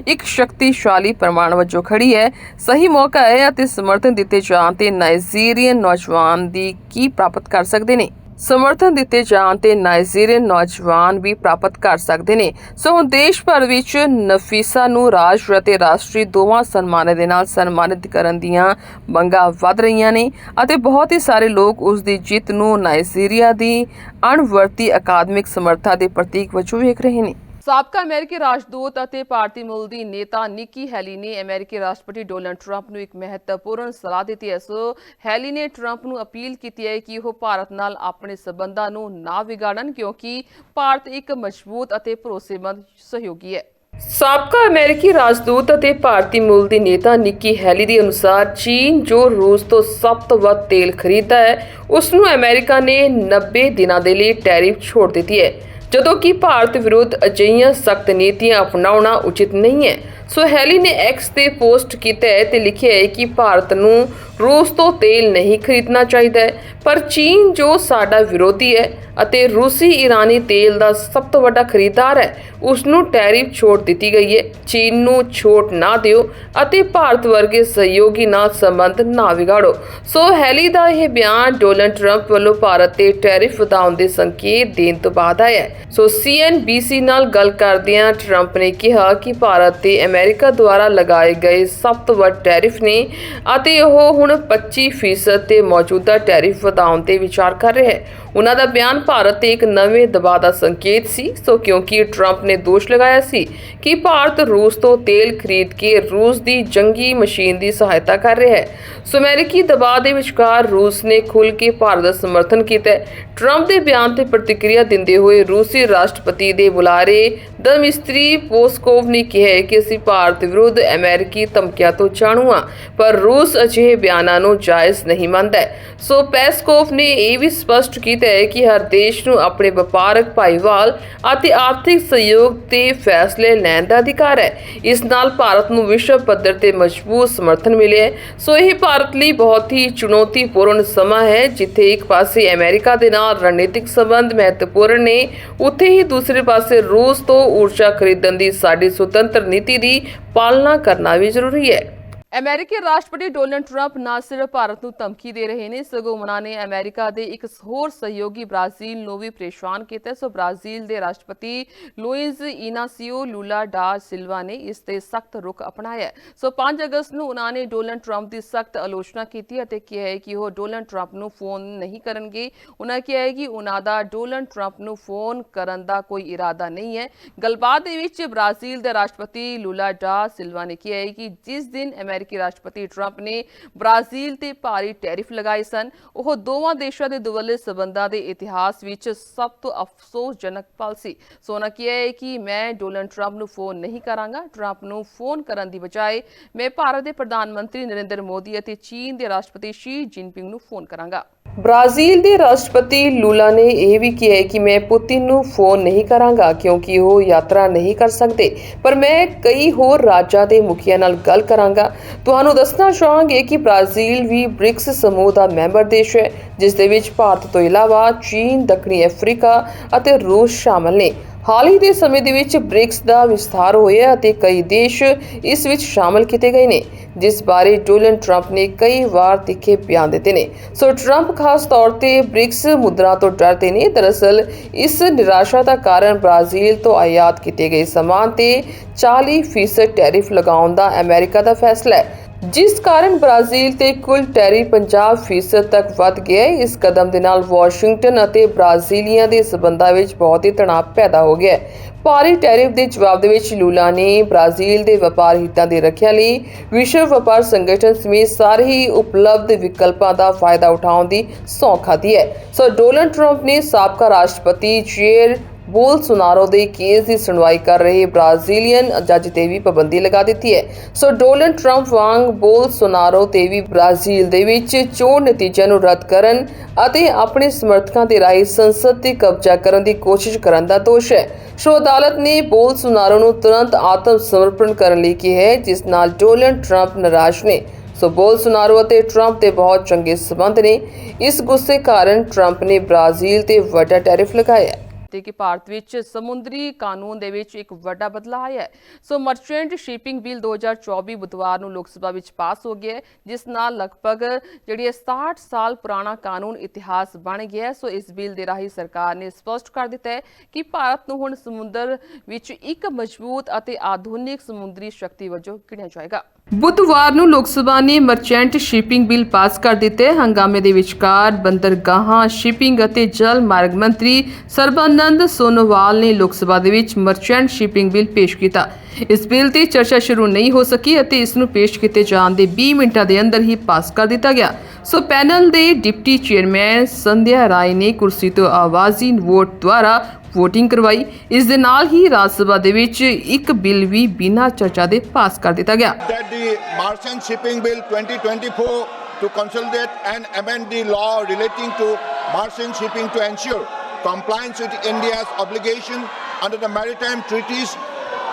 ਇੱਕ ਸ਼ਕਤੀਸ਼ਾਲੀ ਪ੍ਰਮਾਣ ਵਜੋਂ ਖੜੀ ਹੈ। ਸਹੀ ਮੌਕਾ ਹੈ ਅਤੇ ਸਮਰਥਨ ਦਿੱਤੇ ਜਾਣ ਤੇ ਨਾਈਜੀਰੀਅਨ ਨੌਜਵਾਨ ਦੀ ਕੀ ਪ੍ਰਾਪਤ ਕਰ ਸਕਦੇ ਨੇ? ਸਮਰਥਨ ਦਿੱਤੇ ਜਾਣ ਤੇ ਨਾਈਜੀਰੀਅਨ ਨੌਜਵਾਨ ਵੀ ਪ੍ਰਾਪਤ ਕਰ ਸਕਦੇ ਨੇ। ਸੋ ਹੁਣ ਦੇਸ਼ ਭਰ ਵਿੱਚ ਨਫੀਸਾ ਨੂੰ ਰਾਸ਼ਟਰ ਅਤੇ ਰਾਸ਼ਟਰੀ ਦੋਵਾਂ ਸਨਮਾਨਾਂ ਦੇ ਨਾਲ ਸਨਮਾਨਿਤ ਕਰਨ ਦੀਆਂ ਮੰਗਾਂ ਵੱਧ ਰਹੀਆਂ ਨੇ ਅਤੇ ਬਹੁਤ ਹੀ ਸਾਰੇ ਲੋਕ ਉਸ ਦੀ ਜਿੱਤ ਨੂੰ ਨਾਈਜੀਰੀਆ ਦੀ ਅਣਵਰਤੀ ਅਕਾਦਮਿਕ ਸਮਰੱਥਾ ਦੇ ਪ੍ਰਤੀਕ ਵਜੋਂ ਵੇਖ ਰਹੇ ਨੇ। ਸਾਬਕਾ ਅਮਰੀਕੀ ਰਾਜਦੂਤ ਅਤੇ ਭਾਰਤੀ ਮੂਲ ਦੀ ਨੇਤਾ ਨਿੱਕੀ ਹੈਲੀ ਨੇ ਅਮਰੀਕੀ ਰਾਸ਼ਟਰਪਤੀ ਡੋਨਲਡ ਟਰੰਪ ਨੂੰ ਇੱਕ ਮਹੱਤਵਪੂਰਨ ਸਲਾਹ ਦਿੱਤੀ। ਹੈ ਸੋ ਹੈਲੀ ਨੇ ਟਰੰਪ ਨੂੰ ਅਪੀਲ ਕੀਤੀ ਹੈ ਕਿ ਉਹ ਭਾਰਤ ਨਾਲ ਆਪਣੇ ਸਬੰਧਾਂ ਨੂੰ ਨਾ ਵਿਗਾੜਨ ਕਿਉਂਕਿ ਭਾਰਤ ਇੱਕ ਮਜ਼ਬੂਤ ਅਤੇ ਭਰੋਸੇਮੰਦ ਸਹਿਯੋਗੀ ਹੈ। ਸਾਬਕਾ ਅਮਰੀਕੀ ਰਾਜਦੂਤ ਅਤੇ ਭਾਰਤੀ ਮੂਲ ਦੀ ਨੇਤਾ ਨਿੱਕੀ ਹੈਲੀ ਦੇ ਅਨੁਸਾਰ ਚੀਨ ਜੋ ਰੂਸ ਤੋਂ ਸਭ ਤੋਂ ਵੱਧ ਤੇਲ ਖਰੀਦਦਾ ਹੈ ਉਸ ਨੂੰ ਅਮਰੀਕਾ ਨੇ 90 ਦਿਨਾਂ ਦੇ ਲਈ ਟੈਰਿਫ ਛੋੜ ਦਿੱਤੀ ਹੈ। ਜਦੋਂ ਕਿ ਭਾਰਤ ਵਿਰੁੱਧ ਅਜਿਹੀਆਂ ਸਖਤ ਨੀਤੀਆਂ ਅਪਣਾਉਣਾ ਉਚਿਤ ਨਹੀਂ ਹੈ। ਸੋ ਹੈਲੀ ਨੇ ਐਕਸ ਤੇ ਪੋਸਟ ਕੀਤਾ ਹੈ ਤੇ ਲਿਖਿਆ ਹੈ ਕਿ ਭਾਰਤ ਨੂੰ ਰੂਸ ਤੋਂ ਤੇਲ ਨਹੀਂ ਖਰੀਦਣਾ ਚਾਹੀਦਾ ਹੈ, ਪਰ ਚੀਨ ਜੋ ਸਾਡਾ ਵਿਰੋਧੀ ਹੈ ਅਤੇ ਰੂਸੀ ਈਰਾਨੀ ਤੇਲ ਦਾ ਸਭ ਤੋਂ ਵੱਡਾ ਖਰੀਦਦਾਰ ਹੈ ਉਸ ਨੂੰ ਟੈਰਿਫ ਛੋਟ ਦਿੱਤੀ ਗਈ ਹੈ। ਚੀਨ ਨੂੰ ਛੋਟ ਨਾ ਦਿਓ ਅਤੇ ਭਾਰਤ ਵਰਗੇ ਸਹਿਯੋਗੀ ਨਾਲ ਸੰਬੰਧ ਨਾ ਵਿਗਾੜੋ। ਸੋ ਹੈਲੀ ਦਾ ਇਹ ਬਿਆਨ ਡੋਨਲਡ ਟਰੰਪ ਵੱਲੋਂ ਭਾਰਤ ਤੇ ਟੈਰਿਫ ਵਧਾਉਣ ਦੇ ਸੰਕੇਤ ਦੇਣ ਤੋਂ ਬਾਅਦ ਆਇਆ ਹੈ। ਸੋ ਸੀਐਨਬੀਸੀ ਨਾਲ ਗੱਲ ਕਰਦਿਆਂ ਟਰੰਪ ਨੇ ਕਿਹਾ ਕਿ ਭਾਰਤ ਤੇ ਅਮਰੀਕਾ ਦੁਆਰਾ ਲਗਾਏ ਗਏ ਸਭ ਤੋਂ ਵੱਧ ਟੈਰਿਫ ਨੇ ਅਤੇ ਉਹ ਹੁਣ 25% ਤੇ ਮੌਜੂਦਾ ਟੈਰਿਫ ਵਧਾਉਣ ਤੇ ਵਿਚਾਰ ਕਰ ਰਿਹਾ ਹੈ। ਉਹਨਾਂ ਦਾ ਬਿਆਨ ਭਾਰਤ ਤੇ ਇੱਕ ਨਵੇਂ ਦਬਾਅ ਦਾ ਸੰਕੇਤ ਸੀ। ਸੋ ਕਿਉਂਕਿ ਟਰੰਪ ਨੇ ਦੋਸ਼ ਲਗਾਇਆ ਸੀ ਕਿ ਭਾਰਤ ਰੂਸ ਤੋਂ ਤੇਲ ਖਰੀਦ ਕੇ ਰੂਸ ਦੀ ਜੰਗੀ ਮਸ਼ੀਨ ਦੀ ਸਹਾਇਤਾ ਕਰ ਰਿਹਾ ਹੈ। ਸੋ ਅਮਰੀਕੀ ਦਬਾਅ ਦੇ ਵਿਚਕਾਰ ਰੂਸ ਨੇ ਖੁੱਲ੍ਹ ਕੇ ਭਾਰਤ ਦਾ ਸਮਰਥਨ ਕੀਤਾ ਟਰੰਪ ਦੇ ਬਿਆਨ ਤੇ ਪ੍ਰਤੀਕਿਰਿਆ ਦਿੰਦੇ ਹੋਏ ਰੂਸੀ ਰਾਸ਼ਟਰਪਤੀ ਦੇ ਬੁਲਾਰੇ ਦਮਿਸਤਰੀ ਪੋਸਕੋਵ ਨੇ ਕਿਹਾ ਕਿ ਅਸੀਂ ਭਾਰਤ ਵਿਰੁੱਧ ਅਮਰੀਕੀ ਧਮਕੀਆਂ ਤੋਂ ਜਾਣੂ ਹਾਂ, ਪਰ ਰੂਸ ਅਜਿਹੇ ਬਿਆਨਾਂ ਨੂੰ ਜਾਇਜ਼ ਨਹੀਂ ਮੰਨਦਾ ਸੋ ਪੈਸਕੋਵ ਨੇ ਇਹ ਵੀ ਸਪਸ਼ਟ ਕੀਤਾ ਹੈ ਕਿ ਹਰ ਦੇਸ਼ ਨੂੰ ਆਪਣੇ ਵਪਾਰਕ ਭਾਈਵਾਲ ਅਤੇ ਆਰਥਿਕ ਸਹਿਯੋਗ ਤੇ ਫੈਸਲੇ ਲੈਣ ਦਾ ਅਧਿਕਾਰ ਹੈ। ਇਸ ਨਾਲ ਭਾਰਤ ਨੂੰ ਵਿਸ਼ਵ ਪੱਧਰ ਤੇ ਮਜ਼ਬੂਤ ਸਮਰਥਨ ਮਿਲਿਆ ਹੈ। ਸੋ ਇਹ ਭਾਰਤ ਲਈ ਬਹੁਤ ਹੀ ਚੁਣੌਤੀਪੂਰਨ ਸਮਾਂ ਹੈ, ਜਿੱਥੇ ਇੱਕ ਪਾਸੇ ਅਮਰੀਕਾ ਦੇ ਨਾਲ ਰਣਨੀਤਿਕ ਸੰਬੰਧ ਮਹੱਤਵਪੂਰਨ ਨੇ, ਉੱਥੇ ਹੀ ਦੂਸਰੇ ਪਾਸੇ ਰੂਸ ਤੋਂ ਊਰਜਾ ਖਰੀਦਣ ਦੀ ਸਾਡੀ ਸੁਤੰਤਰ ਨੀਤੀ ਦੀ ਪਾਲਣਾ ਕਰਨਾ ਵੀ ਜ਼ਰੂਰੀ ਹੈ। ਅਮਰੀਕੀ ਰਾਸ਼ਟਰਪਤੀ ਡੋਨਲਡ ਟਰੰਪ ਨਾ ਸਿਰਫ ਭਾਰਤ ਨੂੰ ਧਮਕੀ ਦੇ ਰਹੇ ਨੇ, ਸਗੋਂ ਉਹਨਾਂ ਨੇ ਅਮਰੀਕਾ ਦੇ ਇੱਕ ਹੋਰ ਸਹਿਯੋਗੀ ਬ੍ਰਾਜ਼ੀਲ ਨੂੰ ਵੀ ਪਰੇਸ਼ਾਨ ਕੀਤਾ ਸੋ ਬ੍ਰਾਜ਼ੀਲ ਦੇ ਰਾਸ਼ਟਰਪਤੀ ਲੂਇਜ਼ ਇਨਾਸੀਓ ਲੂਲਾ ਡਾ ਸਿਲਵਾ ਨੇ ਇਸ ਤੇ ਸਖਤ ਰੁਖ ਅਪਣਾਇਆ ਸੋ 5 ਅਗਸਤ ਨੂੰ ਉਹਨਾਂ ਨੇ ਡੋਨਲਡ ਟਰੰਪ ਦੀ ਸਖਤ ਆਲੋਚਨਾ ਕੀਤੀ ਅਤੇ ਕਿਹਾ ਹੈ ਕਿ ਉਹ ਡੋਨਲਡ ਟਰੰਪ ਨੂੰ ਫੋਨ ਨਹੀਂ ਕਰਨਗੇ। ਉਹਨਾਂ ਕਿਹਾ ਹੈ ਕਿ ਉਹਨਾਂ ਦਾ ਡੋਨਲਡ ਟਰੰਪ ਨੂੰ ਫੋਨ ਕਰਨ ਦਾ ਕੋਈ ਇਰਾਦਾ ਨਹੀਂ ਹੈ। ਗੱਲਬਾਤ ਦੇ ਵਿੱਚ ਬ੍ਰਾਜ਼ੀਲ ਦੇ ਰਾਸ਼ਟਰਪਤੀ ਲੂਲਾ ਡਾ ਸਿਲਵਾ ਨੇ ਕਿਹਾ ਹੈ ਕਿ ਜਿਸ ਦਿਨ ਅਮਰੀਕੀ ਰਾਸ਼ਟਰਪਤੀ ਟਰੰਪ ਨੇ ਬ੍ਰਾਜ਼ੀਲ ਤੇ ਭਾਰੀ ਟੈਰਿਫ ਲਗਾਏ ਸਨ। ਉਹ ਦੋਵਾਂ ਦੇਸ਼ਾਂ ਦੇ ਦੁਵੱਲੇ ਸਬੰਧਾਂ ਦੇ ਇਤਿਹਾਸ ਵਿੱਚ ਸਭ ਤੋਂ ਅਫਸੋਸਜਨਕ ਪਲ ਸੀ ਸੋ ਕਿਹਾ ਹੈ ਕਿ ਮੈਂ ਡੋਨਲਡ ਟਰੰਪ ਨੂੰ ਫੋਨ ਨਹੀਂ ਕਰਾਂਗਾ। ਟਰੰਪ ਨੂੰ ਫੋਨ ਕਰਨ ਦੀ ਬਜਾਏ ਮੈਂ ਭਾਰਤ ਦੇ ਪ੍ਰਧਾਨ ਮੰਤਰੀ ਨਰਿੰਦਰ ਮੋਦੀ ਅਤੇ ਚੀਨ ਦੇ ਰਾਸ਼ਟਰਪਤੀ ਸ਼ੀ ਜਿਨਪਿੰਗ ਨੂੰ ਫੋਨ ਕਰਾਂਗਾ। ਬ੍ਰਾਜ਼ੀਲ ਦੇ ਰਾਸ਼ਟਰਪਤੀ ਲੂਲਾ ਨੇ ਇਹ ਵੀ ਕਿਹਾ ਕਿ ਮੈਂ ਪੁਤਿਨ ਨੂੰ ਫੋਨ ਨਹੀਂ ਕਰਾਂਗਾ ਕਿਉਂਕਿ ਉਹ ਯਾਤਰਾ ਨਹੀਂ ਕਰ ਸਕਦੇ। ਪਰ ਮੈਂ ਕਈ ਹੋਰ ਰਾਜਾਂ ਦੇ ਮੁਖੀਆਂ ਨਾਲ ਗੱਲ ਕਰਾਂਗਾ। ਤੁਹਾਨੂੰ ਦੱਸਣਾ ਚਾਹਾਂਗੇ ਕਿ ਬ੍ਰਾਜ਼ੀਲ ਵੀ ਬ੍ਰਿਕਸ ਸਮੂਹ ਦਾ ਮੈਂਬਰ ਦੇਸ਼ ਹੈ, ਜਿਸ ਦੇ ਵਿੱਚ ਭਾਰਤ ਤੋਂ ਇਲਾਵਾ ਚੀਨ, ਦੱਖਣੀ ਅਫਰੀਕਾ ਅਤੇ ਰੂਸ ਸ਼ਾਮਲ ਨੇ। ਹਾਲ ਹੀ ਦੇ ਸਮੇਂ ਦੇ ਵਿੱਚ ਬ੍ਰਿਕਸ ਦਾ ਵਿਸਥਾਰ ਹੋਇਆ ਅਤੇ ਕਈ ਦੇਸ਼ ਇਸ ਵਿੱਚ ਸ਼ਾਮਲ ਕੀਤੇ ਗਏ ਨੇ, ਜਿਸ ਬਾਰੇ ਡੋਨਲਡ ਟਰੰਪ ਨੇ ਕਈ ਵਾਰ ਤਿੱਖੇ ਬਿਆਨ ਦਿੱਤੇ ਨੇ। ਸੋ ਟਰੰਪ ਖਾਸ ਤੌਰ ਤੇ ਬ੍ਰਿਕਸ ਮੁਦਰਾ ਤੋਂ ਡਰਦੇ ਨੇ। ਦਰਅਸਲ, ਇਸ ਨਿਰਾਸ਼ਾ ਦਾ ਕਾਰਨ ਬ੍ਰਾਜ਼ੀਲ ਤੋਂ ਆਯਾਤ ਕੀਤੇ ਗਏ ਸਮਾਨ ਤੇ 40% ਟੈਰਿਫ ਲਗਾਉਣ ਦਾ ਅਮਰੀਕਾ ਦਾ ਫੈਸਲਾ ਹੈ। ਜਿਸ ਕਾਰਨ ਬ੍ਰਾਜ਼ੀਲ ਤੇ ਕੁੱਲ ਟੈਰਿਫ 50% ਤੱਕ ਵੱਧ ਗਿਆ ਹੈ, ਇਸ ਕਦਮ ਦੇ ਨਾਲ ਵਾਸ਼ਿੰਗਟਨ ਅਤੇ ਬ੍ਰਾਜ਼ੀਲੀਆਂ ਦੇ ਸਬੰਧਾਂ ਵਿੱਚ ਬਹੁਤ ਹੀ ਤਣਾਅ ਪੈਦਾ ਹੋ ਗਿਆ ਹੈ। ਭਾਰੀ ਟੈਰਿਫ ਦੇ ਜਵਾਬ ਦੇ ਵਿੱਚ ਲੂਲਾ ਨੇ ਬ੍ਰਾਜ਼ੀਲ ਦੇ ਵਪਾਰ ਹਿੱਤਾਂ ਦੀ ਰੱਖਿਆ ਲਈ ਵਿਸ਼ਵ ਵਪਾਰ ਸੰਗਠਨ ਸਮੇਤ ਸਾਰੇ ਹੀ ਉਪਲਬਧ ਵਿਕਲਪਾਂ ਦਾ ਫਾਇਦਾ ਉਠਾਉਣ ਦੀ ਸੌਂ ਖਾਧੀ ਹੈ। ਸੋ ਡੋਨਲਡ ਟਰੰਪ ਨੇ ਸਾਬਕਾ ਰਾਸ਼ਟਰਪਤੀ ਜੇਰ ਬੋਲਸੋਨਾਰੋ ਦੇ ਕੇਸ ਦੀ ਸੁਣਵਾਈ ਕਰ ਰਹੇ ਬ੍ਰਾਜ਼ੀਲੀਅਨ ਜੱਜ ਤੇ ਵੀ ਪਾਬੰਦੀ ਲਗਾ ਦਿੱਤੀ ਹੈ। ਸੋ ਡੋਨਲਡ ਟਰੰਪ ਵਾਂਗ ਬੋਲਸੋਨਾਰੋ ਤੇ ਵੀ ਬ੍ਰਾਜ਼ੀਲ ਦੇ ਵਿੱਚ ਚੋਣ ਨਤੀਜਿਆਂ ਨੂੰ ਰੱਦ ਕਰਨ ਅਤੇ ਆਪਣੇ ਸਮਰਥਕਾਂ ਦੇ ਰਾਹੀਂ ਸੰਸਦ ਤੇ ਕਬਜ਼ਾ ਕਰਨ ਦੀ ਕੋਸ਼ਿਸ਼ ਕਰਨ ਦਾ ਦੋਸ਼ ਹੈ। ਸੋ ਅਦਾਲਤ ਨੇ ਬੋਲਸੋਨਾਰੋ ਨੂੰ ਤੁਰੰਤ ਆਤਮ ਸਮਰਪਣ ਕਰਨ ਲਈ ਕਿਹਾ ਹੈ, ਜਿਸ ਨਾਲ ਡੋਨਲਡ ਟਰੰਪ ਨਿਰਾਸ਼ ਨੇ। ਸੋ ਬੋਲਸੋਨਾਰੋ ਅਤੇ ਟਰੰਪ ਦੇ ਬਹੁਤ ਚੰਗੇ ਸਬੰਧ ਨੇ। ਇਸ ਗੁੱਸੇ ਕਾਰਨ ਟਰੰਪ ਨੇ ਬ੍ਰਾਜ਼ੀਲ ਤੇ ਵੱਡਾ ਟੈਰਿਫ ਲਗਾਇਆ ਹੈ ਕਿ ਭਾਰਤ ਵਿੱਚ ਸਮੁੰਦਰੀ ਕਾਨੂੰਨ ਦੇ ਵਿੱਚ ਇੱਕ ਵੱਡਾ ਬਦਲਾਅ ਆਇਆ ਹੈ। ਸੋ ਮਰਚੈਂਟ ਸ਼ਿਪਿੰਗ ਬਿੱਲ 2024 ਬੁੱਧਵਾਰ ਨੂੰ ਲੋਕ ਸਭਾ ਵਿੱਚ ਪਾਸ ਹੋ ਗਿਆ ਹੈ, ਜਿਸ ਨਾਲ ਲਗਭਗ ਜਿਹੜੀ ਹੈ 67 ਸਾਲ ਪੁਰਾਣਾ ਕਾਨੂੰਨ ਇਤਿਹਾਸ ਬਣ ਗਿਆ ਹੈ। ਸੋ ਇਸ ਬਿੱਲ ਦੇ ਰਾਹੀਂ ਸਰਕਾਰ ਨੇ ਸਪਸ਼ਟ ਕਰ ਦਿੱਤਾ ਹੈ ਕਿ ਭਾਰਤ ਨੂੰ ਹੁਣ ਸਮੁੰਦਰ ਵਿੱਚ ਇੱਕ ਮਜ਼ਬੂਤ ਅਤੇ ਆਧੁਨਿਕ ਸਮੁੰਦਰੀ ਸ਼ਕਤੀ ਵਜੋਂ ਗਿਣਿਆ ਜਾਏਗਾ। ਬੁੱਧਵਾਰ ਨੂੰ ਲੋਕ ਸਭਾ ਨੇ ਮਰਚੈਂਟ ਸ਼ਿਪਿੰਗ ਬਿੱਲ ਪਾਸ ਕਰ ਦਿੱਤੇ। ਹੰਗਾਮੇ ਦੇ ਵਿਚਕਾਰ ਬੰਦਰਗਾਹਾਂ, ਸ਼ਿਪਿੰਗ ਅਤੇ ਜਲ ਮਾਰਗ ਮੰਤਰੀ ਸਰਬਾਨੰਦ ਸੋਨੋਵਾਲ ਨੇ ਲੋਕ ਸਭਾ ਦੇ ਵਿੱਚ ਮਰਚੈਂਟ ਸ਼ਿਪਿੰਗ ਬਿੱਲ ਪੇਸ਼ ਕੀਤਾ। ਇਸ ਬਿੱਲ ਤੇ ਚਰਚਾ ਸ਼ੁਰੂ ਨਹੀਂ ਹੋ ਸਕੀ ਅਤੇ ਇਸ ਨੂੰ ਪੇਸ਼ ਕੀਤੇ ਜਾਣ ਦੇ 20 ਮਿੰਟਾਂ ਦੇ ਅੰਦਰ ਹੀ ਪਾਸ ਕਰ ਦਿੱਤਾ ਗਿਆ। ਸੋ ਪੈਨਲ ਦੇ ਡਿਪਟੀ ਚੇਅਰਮੈਨ ਸੰਧਿਆ ਰਾਏ ਨੇ ਕੁਰਸੀ ਤੋਂ ਆਵਾਜ਼ੀ ਵੋਟ ਦੁਆਰਾ VOTING ਕਰਵਾਈ ਇਸ ਦੇ ਨਾਲ ਹੀ ਰਾਜ ਸਭਾ ਦੇ ਵਿੱਚ ਇੱਕ ਬਿੱਲ ਵੀ ਬਿਨਾਂ ਚਰਚਾ ਦੇ ਪਾਸ ਕਰ ਦਿੱਤਾ ਗਿਆ that the Merchant Shipping Bill 2024 to consolidate and amend the law relating to merchant shipping to ensure compliance with India's obligation under the maritime treaties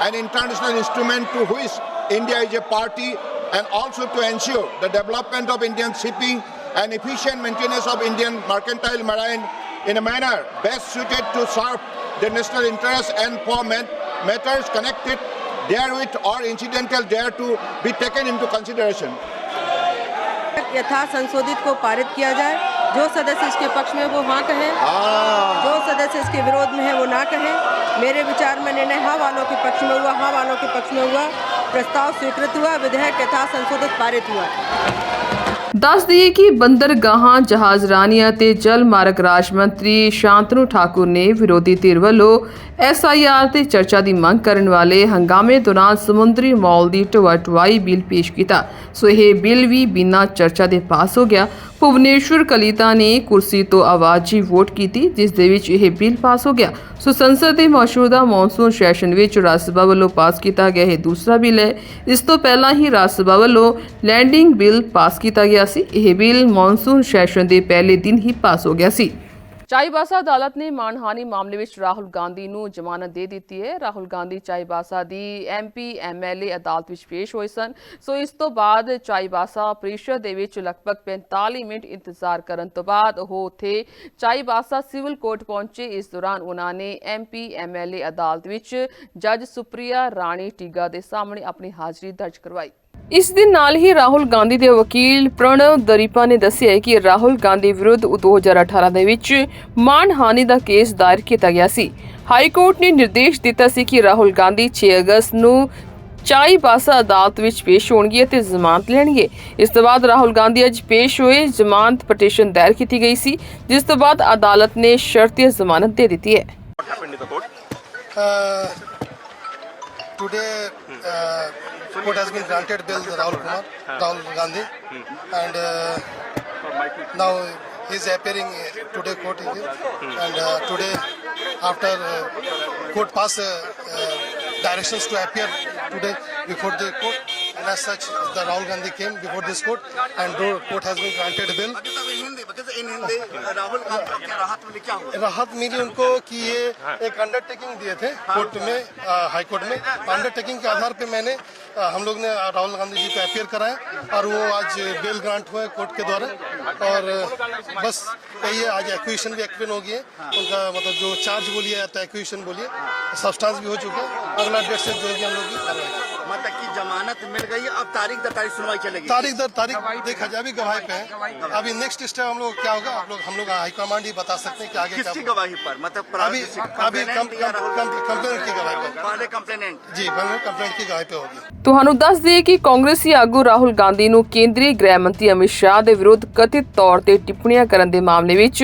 and international instrument to which India is a party and also to ensure the development of Indian shipping and efficient maintenance of Indian mercantile marine in a manner best suited to serve the national interest and for matters connected therewith or incidental thereto be taken into consideration. यथा संशोधित को पारित किया जाए जो सदस्य इसके पक्ष में वो हाँ कहें Ah, जो सदस्य इसके विरोध में है वो ना कहें मेरे विचार में निर्णय हाँ वालों के पक्ष में हुआ हाँ वालों के पक्ष में हुआ प्रस्ताव स्वीकृत हुआ विधेयक यथा संशोधित पारित हुआ ਦੱਸ ਦਈਏ ਕਿ ਬੰਦਰਗਾਹਾਂ ਜਹਾਜ਼ਰਾਨੀ ਅਤੇ ਜਲ ਮਾਰਗ ਰਾਜ ਮੰਤਰੀ ਸ਼ਾਂਤਨੂ ਠਾਕੁਰ ਨੇ ਵਿਰੋਧੀ ਧਿਰ ਵੱਲੋਂ ਐਸਆਈਆਰ ਤੇ ਚਰਚਾ ਦੀ ਮੰਗ ਕਰਨ ਵਾਲੇ ਹੰਗਾਮੇ ਦੌਰਾਨ ਸਮੁੰਦਰੀ ਮੌਲ ਦੀ ਢਵਾ ਬਿੱਲ ਪੇਸ਼ ਕੀਤਾ। ਸੋ ਇਹ ਬਿੱਲ ਵੀ ਬਿਨਾਂ ਚਰਚਾ ਦੇ ਪਾਸ ਹੋ ਗਿਆ। ਭੁਵਨੇਸ਼ਵਰ ਕਲੀਤਾ ਨੇ ਕੁਰਸੀ ਤੋਂ ਆਵਾਜ਼ੀ ਵੋਟ ਕੀਤੀ, ਜਿਸ ਦੇ ਵਿੱਚ ਇਹ ਬਿੱਲ ਪਾਸ ਹੋ ਗਿਆ। ਸੋ ਸੰਸਦ ਦੇ ਮੌਜੂਦਾ ਮੌਨਸੂਨ ਸੈਸ਼ਨ ਵਿੱਚ ਰਾਜ ਸਭਾ ਵੱਲੋਂ ਪਾਸ ਕੀਤਾ ਗਿਆ ਇਹ ਦੂਸਰਾ ਬਿੱਲ ਹੈ। ਇਸ ਤੋਂ ਪਹਿਲਾਂ ਹੀ ਰਾਜ ਸਭਾ ਵੱਲੋਂ ਲੈਂਡਿੰਗ ਬਿੱਲ ਪਾਸ ਕੀਤਾ ਗਿਆ ਸੀ। ਇਹ ਬਿੱਲ ਮੌਨਸੂਨ ਸੈਸ਼ਨ ਦੇ ਪਹਿਲੇ ਦਿਨ ਹੀ ਪਾਸ ਹੋ ਗਿਆ ਸੀ। ਚਾਈਬਾਸਾ ਅਦਾਲਤ ਨੇ ਮਾਨਹਾਨੀ ਮਾਮਲੇ ਵਿੱਚ ਰਾਹੁਲ ਗਾਂਧੀ ਨੂੰ ਜ਼ਮਾਨਤ ਦੇ ਦਿੱਤੀ ਹੈ। ਰਾਹੁਲ ਗਾਂਧੀ ਚਾਈਬਾਸਾ ਦੀ ਐਮਪੀ ਐਮਐਲਏ ਅਦਾਲਤ ਵਿੱਚ ਪੇਸ਼ ਹੋਏ ਸਨ। ਸੋ ਇਸ ਤੋਂ ਬਾਅਦ ਚਾਈਬਾਸਾ ਪ੍ਰੀਸ਼ਦ ਦੇ ਵਿੱਚ ਲਗਭਗ 45 ਮਿੰਟ ਇੰਤਜ਼ਾਰ ਕਰਨ ਤੋਂ ਬਾਅਦ ਉਹ ਉੱਥੇ ਚਾਈਬਾਸਾ ਸਿਵਲ ਕੋਰਟ ਪਹੁੰਚੇ। ਇਸ ਦੌਰਾਨ ਉਹਨਾਂ ਨੇ ਐਮਪੀ ਐਮਐਲਏ ਅਦਾਲਤ ਵਿੱਚ ਜੱਜ ਸੁਪ੍ਰਿਆ ਰਾਣੀ ਟੀਗਾ ਦੇ ਸਾਹਮਣੇ ਆਪਣੀ ਹਾਜ਼ਰੀ ਦਰਜ ਕਰਵਾਈ। ਇਸ ਦੇ ਨਾਲ ਹੀ ਰਾਹੁਲ ਗਾਂਧੀ ਦੇ ਵਕੀਲ ਪ੍ਰਣਵ ਦਰੀਪਾ ਨੇ ਦੱਸਿਆ ਹੈ ਕਿ ਰਾਹੁਲ ਗਾਂਧੀ ਵਿਰੁੱਧ 2018 ਦੇ ਵਿੱਚ ਮਾਨਹਾਨੀ ਦਾ ਕੇਸ ਦਾਇਰ ਕੀਤਾ ਗਿਆ ਸੀ। ਹਾਈ ਕੋਰਟ ਨੇ ਨਿਰਦੇਸ਼ ਦਿੱਤਾ ਸੀ ਕਿ ਰਾਹੁਲ ਗਾਂਧੀ 6 ਅਗਸਤ ਨੂੰ ਚਾਈ ਬਾਸਾ ਅਦਾਲਤ ਵਿੱਚ ਪੇਸ਼ ਹੋਣਗੇ ਅਤੇ ਜ਼ਮਾਨਤ ਲੈਣਗੇ। ਇਸ ਤੋਂ ਬਾਅਦ ਰਾਹੁਲ ਗਾਂਧੀ ਅੱਜ ਪੇਸ਼ ਹੋਏ ਜ਼ਮਾਨਤ ਪਟੀਸ਼ਨ ਦਾਇਰ ਕੀਤੀ ਗਈ ਸੀ ਜਿਸ ਤੋਂ ਬਾਅਦ ਅਦਾਲਤ ਨੇ ਸ਼ਰਤੀ ਜ਼ਮਾਨਤ ਦੇ ਦਿੱਤੀ ਹੈ। the court? Has been granted bail to Rahul Kumar, Rahul Gandhi, and uh, now he is appearing today court here. And uh, today, after uh, court pass uh, uh, directions to appear today before the court, and as such, the Rahul Gandhi came before this court, and the court has been granted bail. Gandhi के राहत मिली उनको कि ये एक undertaking दिए थे court में high court में। अंडरटेकिंग के आधार पे मैंने हम लोग ने राहुल गांधी जी को अपियर कराया और वो आज बेल ग्रांट हुआ है कोर्ट के द्वारा। और बस यही है आज एक्विशन भी एक्विन हो गई है। उनका मतलब जो चार्ज बोलिए या तो एक्विशन बोलिए सब्सटेंस भी हो चुका है। अगला डेट से जो है हम लोग की कार्रवाई जमानत मिल गई अब तारीख दर तारीख सुनवाई चलेगी तारीख दर तारीख देखा जाए अभी गवाही पे है अभी नेक्स्ट स्टेप हम लोग क्या होगा आप लोग हम लोग हाईकमांड ही बता सकते हैं कि आगे क्या किसकी गवाही पर मतलब अभी अभी कंप्लेंट की गवाही पे पहले कंप्लेनेंट जी मैं कंप्लेंट की गवाही पे होगी ਤੁਹਾਨੂੰ ਦੱਸ ਦਈਏ ਕਿ ਕਾਂਗਰਸੀ ਆਗੂ ਰਾਹੁਲ ਗਾਂਧੀ ਨੂੰ ਕੇਂਦਰੀ ਗ੍ਰਹਿ ਮੰਤਰੀ ਅਮਿਤ ਸ਼ਾਹ ਦੇ ਵਿਰੁੱਧ ਕਥਿਤ ਤੌਰ ਤੇ ਟਿੱਪਣੀਆਂ ਕਰਨ ਦੇ ਮਾਮਲੇ ਵਿੱਚ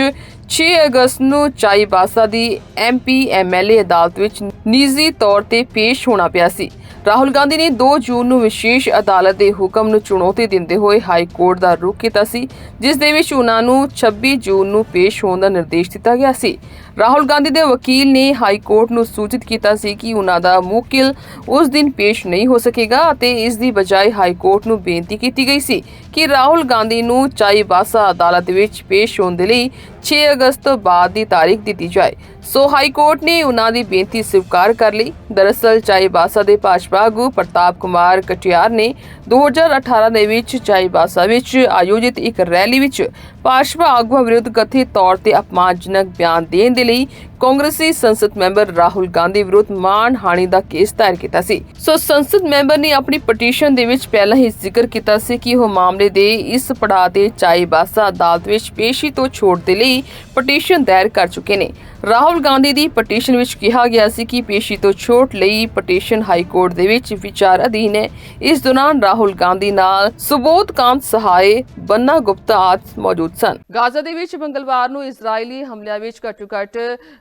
6 ਅਗਸਤ ਨੂੰ ਚਾਈਬਾਸਾ ਦੀ ਐਮਪੀ ਐਮਐਲਏ ਅਦਾਲਤ ਵਿੱਚ ਨਿੱਜੀ ਤੌਰ ਤੇ ਪੇਸ਼ ਹੋਣਾ ਪਿਆ ਸੀ ਰਾਹੁਲ ਗਾਂਧੀ ਨੇ 2 ਜੂਨ ਨੂੰ ਵਿਸ਼ੇਸ਼ ਅਦਾਲਤ ਦੇ ਹੁਕਮ ਨੂੰ ਚੁਣੌਤੀ ਦਿੰਦੇ ਹੋਏ ਹਾਈ ਕੋਰਟ ਦਾ ਰੁਖ ਕੀਤਾ ਸੀ, ਜਿਸ ਦੇ ਵਿੱਚ ਉਹਨਾਂ ਨੂੰ 26 ਜੂਨ ਨੂੰ ਪੇਸ਼ ਹੋਣ ਦਾ ਨਿਰਦੇਸ਼ ਦਿੱਤਾ ਗਿਆ ਸੀ। ਰਾਹੁਲ ਗਾਂਧੀ ਦੇ ਵਕੀਲ ਨੇ ਹਾਈ ਕੋਰਟ ਨੂੰ ਸੂਚਿਤ ਕੀਤਾ ਸੀ ਕਿ ਉਹਨਾਂ ਦਾ ਮੁਕਿਲ ਉਸ ਦਿਨ ਪੇਸ਼ ਨਹੀਂ ਹੋ ਸਕੇਗਾ ਅਤੇ ਇਸ ਦੀ ਬਜਾਏ ਹਾਈ ਕੋਰਟ ਨੂੰ ਬੇਨਤੀ ਕੀਤੀ ਗਈ ਸੀ ਕਿ ਰਾਹੁਲ ਗਾਂਧੀ ਨੂੰ ਚਾਈਬਾਸਾ ਅਦਾਲਤ ਵਿੱਚ ਪੇਸ਼ ਹੋਣ ਦੇ ਲਈ 6 ਅਗਸਤ ਤੋਂ ਬਾਅਦ ਦੀ ਤਾਰੀਖ ਦਿੱਤੀ ਜਾਏ। ਸੋ ਹਾਈ ਕੋਰਟ ਨੇ ਉਹਨਾਂ ਦੀ ਬੇਨਤੀ ਸਵੀਕਾਰ ਕਰ ਲਈ। ਦਰਅਸਲ ਚਾਈਬਾਸਾ ਦੇ ਭਾਜਪਾ ਆਗੂ ਪ੍ਰਤਾਪ ਕੁਮਾਰ ਕਟਿਆਰ ਨੇ 2018 ਦੇ ਵਿੱਚ ਚਾਈਬਾਸਾ ਵਿੱਚ ਆਯੋਜਿਤ ਇੱਕ ਰੈਲੀ ਵਿੱਚ ਭਾਜਪਾ ਆਗੂਆਂ ਵਿਰੁੱਧ ਕਥਿਤ ਤੌਰ ਤੇ ਅਪਮਾਨਜਨਕ ਬਿਆਨ ਦੇਣ ਦੇ ਲਈ ਕਾਂਗਰਸੀ ਸੰਸਦ ਮੈਂਬਰ ਰਾਹੁਲ ਗਾਂਧੀ ਵਿਰੁੱਧ ਮਾਨਹਾਨੀ ਦਾ ਕੇਸ ਦਾਇਰ ਕੀਤਾ ਸੀ। ਸੋ ਸੰਸਦ ਮੈਂਬਰ ਨੇ ਆਪਣੀ ਪਟੀਸ਼ਨ ਦੇ ਵਿੱਚ ਪਹਿਲਾਂ ਹੀ ਜ਼ਿਕਰ ਕੀਤਾ ਸੀ ਕਿ ਉਹ ਮਾਮਲੇ ਦੇ ਇਸ ਪੜਾਅ ਤੇ ਚਾਈਬਾਸਾ ਅਦਾਲਤ ਵਿੱਚ ਪੇਸ਼ੀ ਤੋਂ ਛੋਟ ਦੇ ਲਈ ਪਟੀਸ਼ਨ ਦਾਇਰ ਕਰ ਚੁੱਕੇ ਨੇ। ਰਾਹੁਲ ਗਾਂਧੀ ਦੀ ਪਟੀਸ਼ਨ ਵਿੱਚ ਕਿਹਾ ਗਿਆ ਸੀ ਕਿ ਪੇਸ਼ੀ ਤੋਂ ਛੋਟ ਲਈ ਪਟੀਸ਼ਨ ਹਾਈ ਕੋਰਟ ਦੇ ਵਿੱਚ ਵਿਚਾਰ ਅਧੀਨ ਹੈ। ਇਸ ਦੌਰਾਨ ਰਾਹੁਲ ਗਾਂਧੀ ਨਾਲ ਸੁਬੋਧ ਕਾਂਤ ਸਹਾਏ ਬੰਨਾ ਗੁਪਤਾ ਆਦਿ ਮੌਜੂਦ ਸਨ। ਗਾਜ਼ਾ ਦੇ ਵਿੱਚ ਮੰਗਲਵਾਰ ਨੂੰ ਇਜ਼ਰਾਈਲੀ ਹਮਲਿਆਂ ਵਿੱਚ ਘੱਟੋ-ਘੱਟ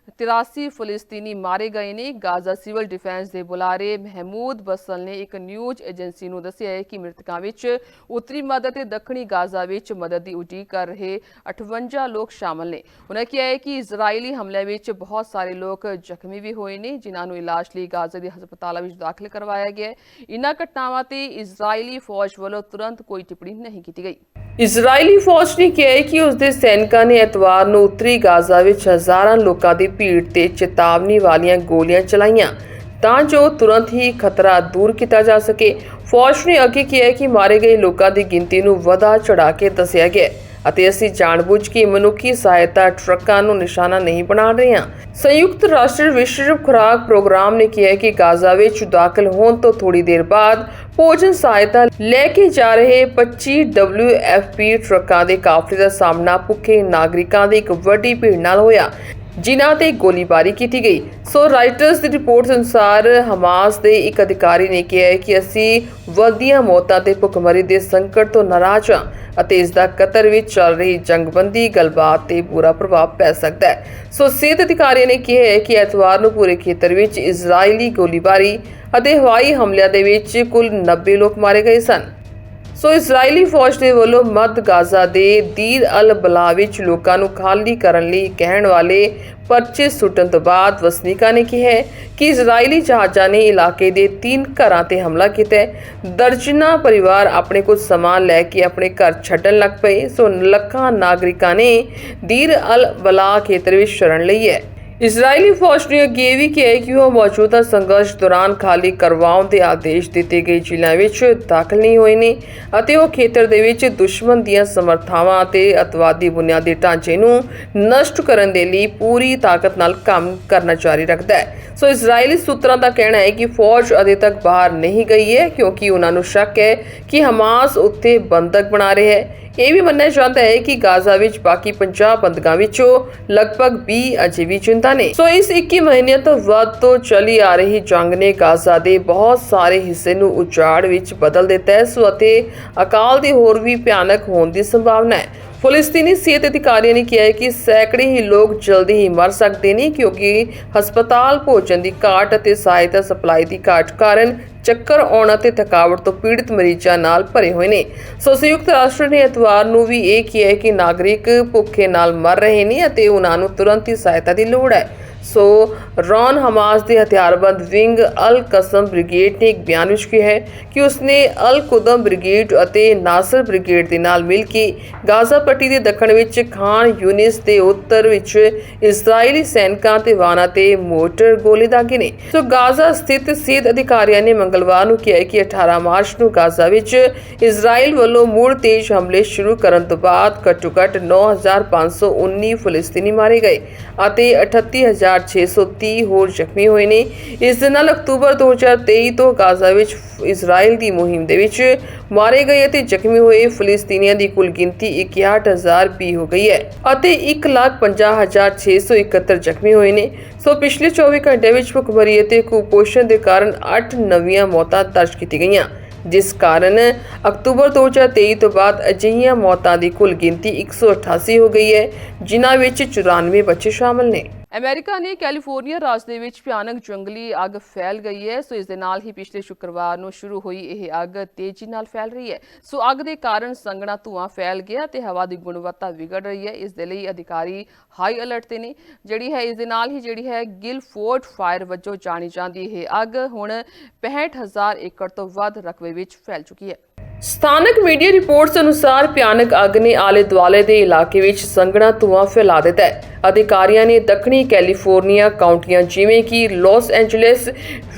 83 ਫਲਸਤੀਨੀ ਮਾਰੇ ਗਏ ਨੇ। ਗਾਜ਼ਾ ਸਿਵਲ ਡਿਫੈਂਸ ਦੇ ਬੁਲਾਰੇ ਮਹਿਮੂਦ ਬਸਲ ਨੇ ਇੱਕ ਨਿਊਜ਼ ਏਜੰਸੀ ਨੂੰ ਦੱਸਿਆ ਹੈ ਕਿ ਮ੍ਰਿਤਕਾਂ ਵਿੱਚ ਉੱਤਰੀ ਮਦਦ ਤੇ ਦੱਖਣੀ ਗਾਜ਼ਾ ਵਿੱਚ ਮਦਦ ਦੀ ਉਡੀਕ ਕਰ ਰਹੇ 58 ਲੋਕ ਸ਼ਾਮਲ ਨੇ। ਉਹਨਾਂ ਕਿਹਾ ਹੈ ਕਿ ਇਜ਼ਰਾਈਲੀ ਹਮਲਿਆਂ ਵਿੱਚ ਬਹੁਤ ਸਾਰੇ ਲੋਕ ਜ਼ਖਮੀ ਵੀ ਹੋਏ ਨੇ, ਜਿਨ੍ਹਾਂ ਨੂੰ ਇਲਾਜ ਲਈ ਗਾਜ਼ਾ ਦੇ ਹਸਪਤਾਲਾਂ ਵਿੱਚ ਦਾਖਲ ਕਰਵਾਇਆ ਗਿਆ ਹੈ। ਇਨ੍ਹਾਂ ਘਟਨਾਵਾਂ ਤੇ ਇਜ਼ਰਾਈਲੀ ਫੌਜ ਵੱਲੋਂ ਤੁਰੰਤ ਕੋਈ ਟਿੱਪਣੀ ਨਹੀਂ ਕੀਤੀ ਗਈ। ਇਜ਼ਰਾਈਲੀ ਫੌਜ ਨੇ ਕਿਹਾ ਕਿ ਉਸ ਦੇ ਸੈਨਿਕਾਂ ਨੇ ਐਤਵਾਰ ਨੂੰ ਉੱਤਰੀ ਗਾਜ਼ਾ ਵਿੱਚ ਹਜ਼ਾਰਾਂ ਲੋਕਾਂ ਦੀ ਭੀੜ ਤੇ ਚੇਤਾਵਨੀ ਵਾਲੀਆਂ ਗੋਲੀਆਂ ਚਲਾਈਆਂ। ਤਾਂ ਜੋ ਤੁਰੰਤ ਹੀ ਖਤਰਾ ਦੂਰ ਕੀਤਾ ਜਾ ਸਕੇ। ਫੌਜ ਨੇ ਅੱਗੇ ਕਿਹਾ ਕਿ ਮਾਰੇ ਗਏ ਲੋਕਾਂ ਦੀ ਗਿਣਤੀ ਨੂੰ ਵਧਾ ਚੜਾ ਕੇ ਦੱਸਿਆ ਗਿਆ ਅਤੇ ਅਸੀਂ ਜਾਣਬੁੱਝ ਕੇ ਮਨੁੱਖੀ ਸਹਾਇਤਾ ਟਰੱਕਾਂ ਨੂੰ ਨਿਸ਼ਾਨਾ ਨਹੀਂ ਬਣਾ ਰਹੇ ਹਾਂ। ਸੰਯੁਕਤ ਰਾਸ਼ਟਰ ਵਿਸ਼ਵ ਖੁਰਾਕ ਪ੍ਰੋਗਰਾਮ ਨੇ ਕਿਹਾ ਕਿ ਗਾਜ਼ਾ ਵਿੱਚ ਦਾਖਲ ਹੋਣ ਤੋਂ ਥੋੜੀ ਦੇਰ ਬਾਅਦ ਭੋਜਨ ਸਹਾਇਤਾ ਲੈ ਕੇ ਜਾ ਰਹੇ 25 WFP ਟਰੱਕਾਂ ਦੇ ਕਾਫਲੇ ਦਾ ਸਾਹਮਣਾ ਭੁੱਖੇ ਨਾਗਰਿਕਾਂ ਦੀ ਇੱਕ ਵੱਡੀ ਭੀੜ ਨਾਲ ਹੋਇਆ। ਜਿਨ੍ਹਾਂ ਤੇ ਗੋਲੀਬਾਰੀ ਕੀਤੀ ਗਈ। ਸੋ ਰਾਈਟਰਸ ਦੀ ਰਿਪੋਰਟ ਅਨੁਸਾਰ ਹਮਾਸ ਦੇ ਇੱਕ ਅਧਿਕਾਰੀ ਨੇ ਕਿਹਾ ਹੈ ਕਿ ਅਸੀਂ ਵਧਦੀਆਂ ਮੌਤਾਂ ਤੇ ਭੁੱਖਮਰੀ ਦੇ ਸੰਕਟ ਤੋਂ ਨਾਰਾਜ਼ ਹਾਂ ਅਤੇ ਇਸ ਦਾ ਕਤਰ ਵਿੱਚ ਚੱਲ ਰਹੀ ਜੰਗਬੰਦੀ ਗੱਲਬਾਤ ਤੇ ਬੁਰਾ ਪ੍ਰਭਾਵ ਪੈ ਸਕਦਾ ਹੈ। ਸੋ ਸਿਹਤ ਅਧਿਕਾਰੀਆਂ ਨੇ ਕਿਹਾ ਹੈ ਕਿ ਐਤਵਾਰ ਨੂੰ ਪੂਰੇ ਖੇਤਰ ਵਿੱਚ ਇਜ਼ਰਾਈਲੀ ਗੋਲੀਬਾਰੀ ਅਤੇ ਹਵਾਈ ਹਮਲਿਆਂ ਦੇ ਵਿੱਚ ਕੁੱਲ 90 ਲੋਕ ਮਾਰੇ ਗਏ ਸਨ। ਸੋ ਇਜ਼ਰਾਈਲੀ ਫੌਜ ਦੇ ਵੱਲੋਂ ਮੱਧ ਗਾਜ਼ਾ ਦੇ ਦੀਰ ਅਲ ਬਲਾ ਵਿੱਚ ਲੋਕਾਂ ਨੂੰ ਖਾਲੀ ਕਰਨ ਲਈ ਕਹਿਣ ਵਾਲੇ ਪਰਚੇ ਸੁੱਟਣ ਤੋਂ ਬਾਅਦ ਵਸਨੀਕਾਂ ਨੇ ਕਿਹਾ ਕਿ ਇਜ਼ਰਾਈਲੀ ਜਹਾਜ਼ਾਂ ਨੇ ਇਲਾਕੇ ਦੇ ਤਿੰਨ ਘਰਾਂ ਤੇ ਹਮਲਾ ਕੀਤਾ ਹੈ। ਦਰਜਨਾਂ ਪਰਿਵਾਰ ਆਪਣੇ ਕੁਝ ਸਮਾਨ ਲੈ ਕੇ ਆਪਣੇ ਘਰ ਛੱਡਣ ਲੱਗ ਪਏ। ਸੋ ਲੱਖਾਂ ਨਾਗਰਿਕਾਂ ਨੇ ਦੀਰ ਅਲ ਬਲਾ ਖੇਤਰ ਵਿੱਚ ਸ਼ਰਨ ਲਈ ਹੈ। ਇਜ਼ਰਾਈਲੀ ਫੌਜ ਨੇ ਅੱਗੇ ਇਹ ਵੀ ਕਿਹਾ ਹੈ ਕਿ ਉਹ ਮੌਜੂਦਾ ਸੰਘਰਸ਼ ਦੌਰਾਨ ਖਾਲੀ ਕਰਵਾਉਣ ਦੇ ਆਦੇਸ਼ ਦਿੱਤੇ ਗਏ ਜ਼ਿਲ੍ਹਿਆਂ ਵਿੱਚ ਦਾਖਲ ਨਹੀਂ ਹੋਏ ਨੇ ਅਤੇ ਉਹ ਖੇਤਰ ਦੇ ਵਿੱਚ ਦੁਸ਼ਮਣ ਦੀਆਂ ਸਮਰਥਾਵਾਂ ਅਤੇ ਅਤਵਾਦੀ ਬੁਨਿਆਦੀ ਢਾਂਚੇ ਨੂੰ ਨਸ਼ਟ ਕਰਨ ਦੇ ਲਈ ਪੂਰੀ ਤਾਕਤ ਨਾਲ ਕੰਮ ਕਰਨਾ ਜਾਰੀ ਰੱਖਦਾ ਹੈ। ਸੋ ਇਜ਼ਰਾਈਲੀ ਸੂਤਰਾਂ ਦਾ ਕਹਿਣਾ ਹੈ ਕਿ ਫੌਜ ਅਜੇ ਤੱਕ ਬਾਹਰ ਨਹੀਂ ਗਈ ਹੈ ਕਿਉਂਕਿ ਉਹਨਾਂ ਨੂੰ ਸ਼ੱਕ ਹੈ ਕਿ ਹਮਾਸ ਉੱਥੇ ਬੰਦਕ ਬਣਾ ਰਿਹਾ ਹੈ। ਇਹ ਵੀ ਮੰਨਿਆ ਜਾਂਦਾ ਹੈ ਕਿ ਗਾਜ਼ਾ ਵਿੱਚ ਬਾਕੀ 50 ਬੰਦਕਾਂ ਵਿੱਚੋਂ ਲਗਭਗ 20 ਅਜੇ ਵੀ ਚਿੰਤਾ ਨੇ। ਸੋ ਇਸ 21 ਮਹੀਨਿਆਂ ਤੋਂ ਵੱਧ ਤੋਂ ਚੱਲੀ ਆ ਰਹੀ ਜੰਗ ਨੇ ਗਾਜ਼ਾ ਦੇ ਬਹੁਤ ਸਾਰੇ ਹਿੱਸੇ ਨੂੰ ਉਜਾੜ ਵਿੱਚ ਬਦਲ ਦਿੱਤਾ ਹੈ। ਸੋ ਅਤੇ ਅਕਾਲ ਦੀ ਹੋਰ ਵੀ ਭਿਆਨਕ ਹੋਣ ਦੀ ਸੰਭਾਵਨਾ ਹੈ। ਫਲਸਤੀਨੀ ਸਿਹਤ ਅਧਿਕਾਰੀਆਂ ਨੇ ਕਿਹਾ ਹੈ ਕਿ ਸੈਂਕੜੇ ਹੀ ਲੋਕ ਜਲਦੀ ਹੀ ਮਰ ਸਕਦੇ ਨੇ ਕਿਉਂਕਿ ਹਸਪਤਾਲ ਭੋਜਨ ਦੀ ਘਾਟ ਅਤੇ ਸਹਾਇਤਾ ਸਪਲਾਈ ਦੀ ਘਾਟ ਕਾਰਨ ਚੱਕਰ ਆਉਣ ਅਤੇ ਥਕਾਵਟ ਤੋਂ ਪੀੜਤ ਮਰੀਜ਼ਾਂ ਨਾਲ ਭਰੇ ਹੋਏ ਨੇ। ਸੋ ਸੰਯੁਕਤ ਰਾਸ਼ਟਰ ਨੇ ਐਤਵਾਰ ਨੂੰ ਵੀ ਇਹ ਕਿਹਾ ਕਿ ਨਾਗਰਿਕ ਭੁੱਖੇ ਨਾਲ ਮਰ ਰਹੇ ਨੇ ਅਤੇ ਉਹਨਾਂ ਨੂੰ ਤੁਰੰਤ ਹੀ ਸਹਾਇਤਾ ਦੀ ਲੋੜ ਹੈ। ਸੋ ਰੌਨ ਹਮਾਸ ਦੇ ਹਥਿਆਰਬੰਦ ਵਿੰਗ ਅਲ ਕਸਮ ਬ੍ਰਿਗੇਡ ਨੇ ਇੱਕ ਬਿਆਨ ਵਿੱਚ ਕਿਹਾ ਹੈ ਕਿ ਉਸਨੇ ਅਲ ਕੁਦਮ ਬ੍ਰਿਗੇਡ ਅਤੇ ਨਾਸਰ ਬ੍ਰਿਗੇਡ ਦੇ ਨਾਲ ਮਿਲ ਕੇ ਗਾਜ਼ਾ ਪੱਟੀ ਦੇ ਦੱਖਣ ਵਿੱਚ ਖਾਨ ਯੂਨਿਸ ਦੇ ਉੱਤਰ ਵਿੱਚ ਇਜ਼ਰਾਈਲੀ ਸੈਨਿਕਾਂ ਤੇ ਵਾਹਨਾਂ ਤੇ ਮੋਟਰ ਗੋਲੇ ਦਾਗੇ ਨੇ। ਸੋ ਗਾਜ਼ਾ ਸਥਿਤ ਸਿਹਤ ਅਧਿਕਾਰੀਆਂ ਨੇ ਮੰਗਲਵਾਰ ਨੂੰ ਕਿਹਾ ਕਿ 18 ਮਾਰਚ ਨੂੰ ਗਾਜ਼ਾ ਵਿੱਚ ਇਜ਼ਰਾਈਲ ਵੱਲੋਂ ਮੁੜ ਤੇਜ਼ ਹਮਲੇ ਸ਼ੁਰੂ ਕਰਨ ਤੋਂ ਬਾਅਦ ਘੱਟੋ-ਘੱਟ 9519 ਫਲਸਤੀਨੀ ਮਾਰੇ ਗਏ ਅਤੇ 38630 ਹੋਰ ਜ਼ਖਮੀ ਹੋਏ ਨੇ। ਇਸ ਦੇ ਨਾਲ ਅਕਤੂਬਰ 2023 ਤੋਂ ਗਾਜ਼ਾ ਵਿੱਚ ਇਜ਼ਰਾਈਲ ਦੀ ਮੁਹਿੰਮ ਦੇ ਵਿੱਚ ਮਾਰੇ ਗਏ ਅਤੇ ਜ਼ਖਮੀ ਹੋਏ ਫਲਸਤੀਨੀਆਂ ਦੀ ਕੁੱਲ ਗਿਣਤੀ 61020 ਹੋ ਗਈ ਹੈ ਅਤੇ 150671 ਜ਼ਖਮੀ ਹੋਏ ਨੇ। ਸੋ ਪਿਛਲੇ 24 ਘੰਟੇ ਵਿੱਚ ਭੁੱਖਮਰੀ ਅਤੇ ਕੁਪੋਸ਼ਣ ਦੇ ਕਾਰਨ 8 ਨਵੀਆਂ ਮੌਤਾਂ ਦਰਜ ਕੀਤੀ ਗਈਆਂ। ਜਿਸ ਕਾਰਨ ਅਕਤੂਬਰ 2023 ਤੋਂ ਬਾਅਦ ਅਜਿਹੀਆਂ ਮੌਤਾਂ ਦੀ ਕੁੱਲ ਗਿਣਤੀ 188 ਹੋ ਗਈ ਹੈ, ਜਿਨ੍ਹਾਂ ਵਿੱਚ 94 ਬੱਚੇ ਸ਼ਾਮਲ ਨੇ। ਅਮਰੀਕਾ ਨੇ ਕੈਲੀਫੋਰਨੀਆ ਰਾਜ ਦੇ ਵਿੱਚ ਭਿਆਨਕ ਜੰਗਲੀ ਅੱਗ ਫੈਲ ਗਈ ਹੈ। ਸੋ ਇਸ ਦੇ ਨਾਲ ਹੀ ਪਿਛਲੇ ਸ਼ੁੱਕਰਵਾਰ ਨੂੰ ਸ਼ੁਰੂ ਹੋਈ ਇਹ ਅੱਗ ਤੇਜ਼ੀ ਨਾਲ ਫੈਲ ਰਹੀ ਹੈ। ਸੋ ਅੱਗ ਦੇ ਕਾਰਨ ਸੰਘਣਾ ਧੂਆਂ ਫੈਲ ਗਿਆ ਤੇ ਹਵਾ ਦੀ ਗੁਣਵੱਤਾ ਵਿਗੜ ਰਹੀ ਹੈ। ਇਸ ਦੇ ਲਈ ਅਧਿਕਾਰੀ ਹਾਈ ਅਲਰਟ ਤੇ ਨੇ। ਜਿਹੜੀ ਹੈ, ਇਸ ਦੇ ਨਾਲ ਹੀ ਜਿਹੜੀ ਹੈ ਗਿਲਫੋਰਡ ਫਾਇਰ ਵਜੋਂ ਜਾਣੀ ਜਾਂਦੀ ਇਹ ਅੱਗ ਹੁਣ 65000 ਏਕੜ ਤੋਂ ਵੱਧ ਰਕਬੇ ਵਿੱਚ ਫੈਲ ਚੁੱਕੀ ਹੈ। ਸਥਾਨਕ ਮੀਡੀਆ ਰਿਪੋਰਟਸ ਅਨੁਸਾਰ ਭਿਆਨਕ ਅੱਗ ਨੇ ਆਲੇ ਦੁਆਲੇ ਦੇ ਇਲਾਕੇ ਵਿੱਚ ਸੰਘਣਾ ਧੂਆਂ ਫੈਲਾ ਦਿੱਤਾ ਹੈ। ਅਧਿਕਾਰੀਆਂ ਨੇ ਦੱਖਣੀ ਕੈਲੀਫੋਰਨੀਆ ਕਾਉਂਟੀਆਂ ਜਿਵੇਂ ਕਿ ਲਾਸ ਐਂਜਲਸ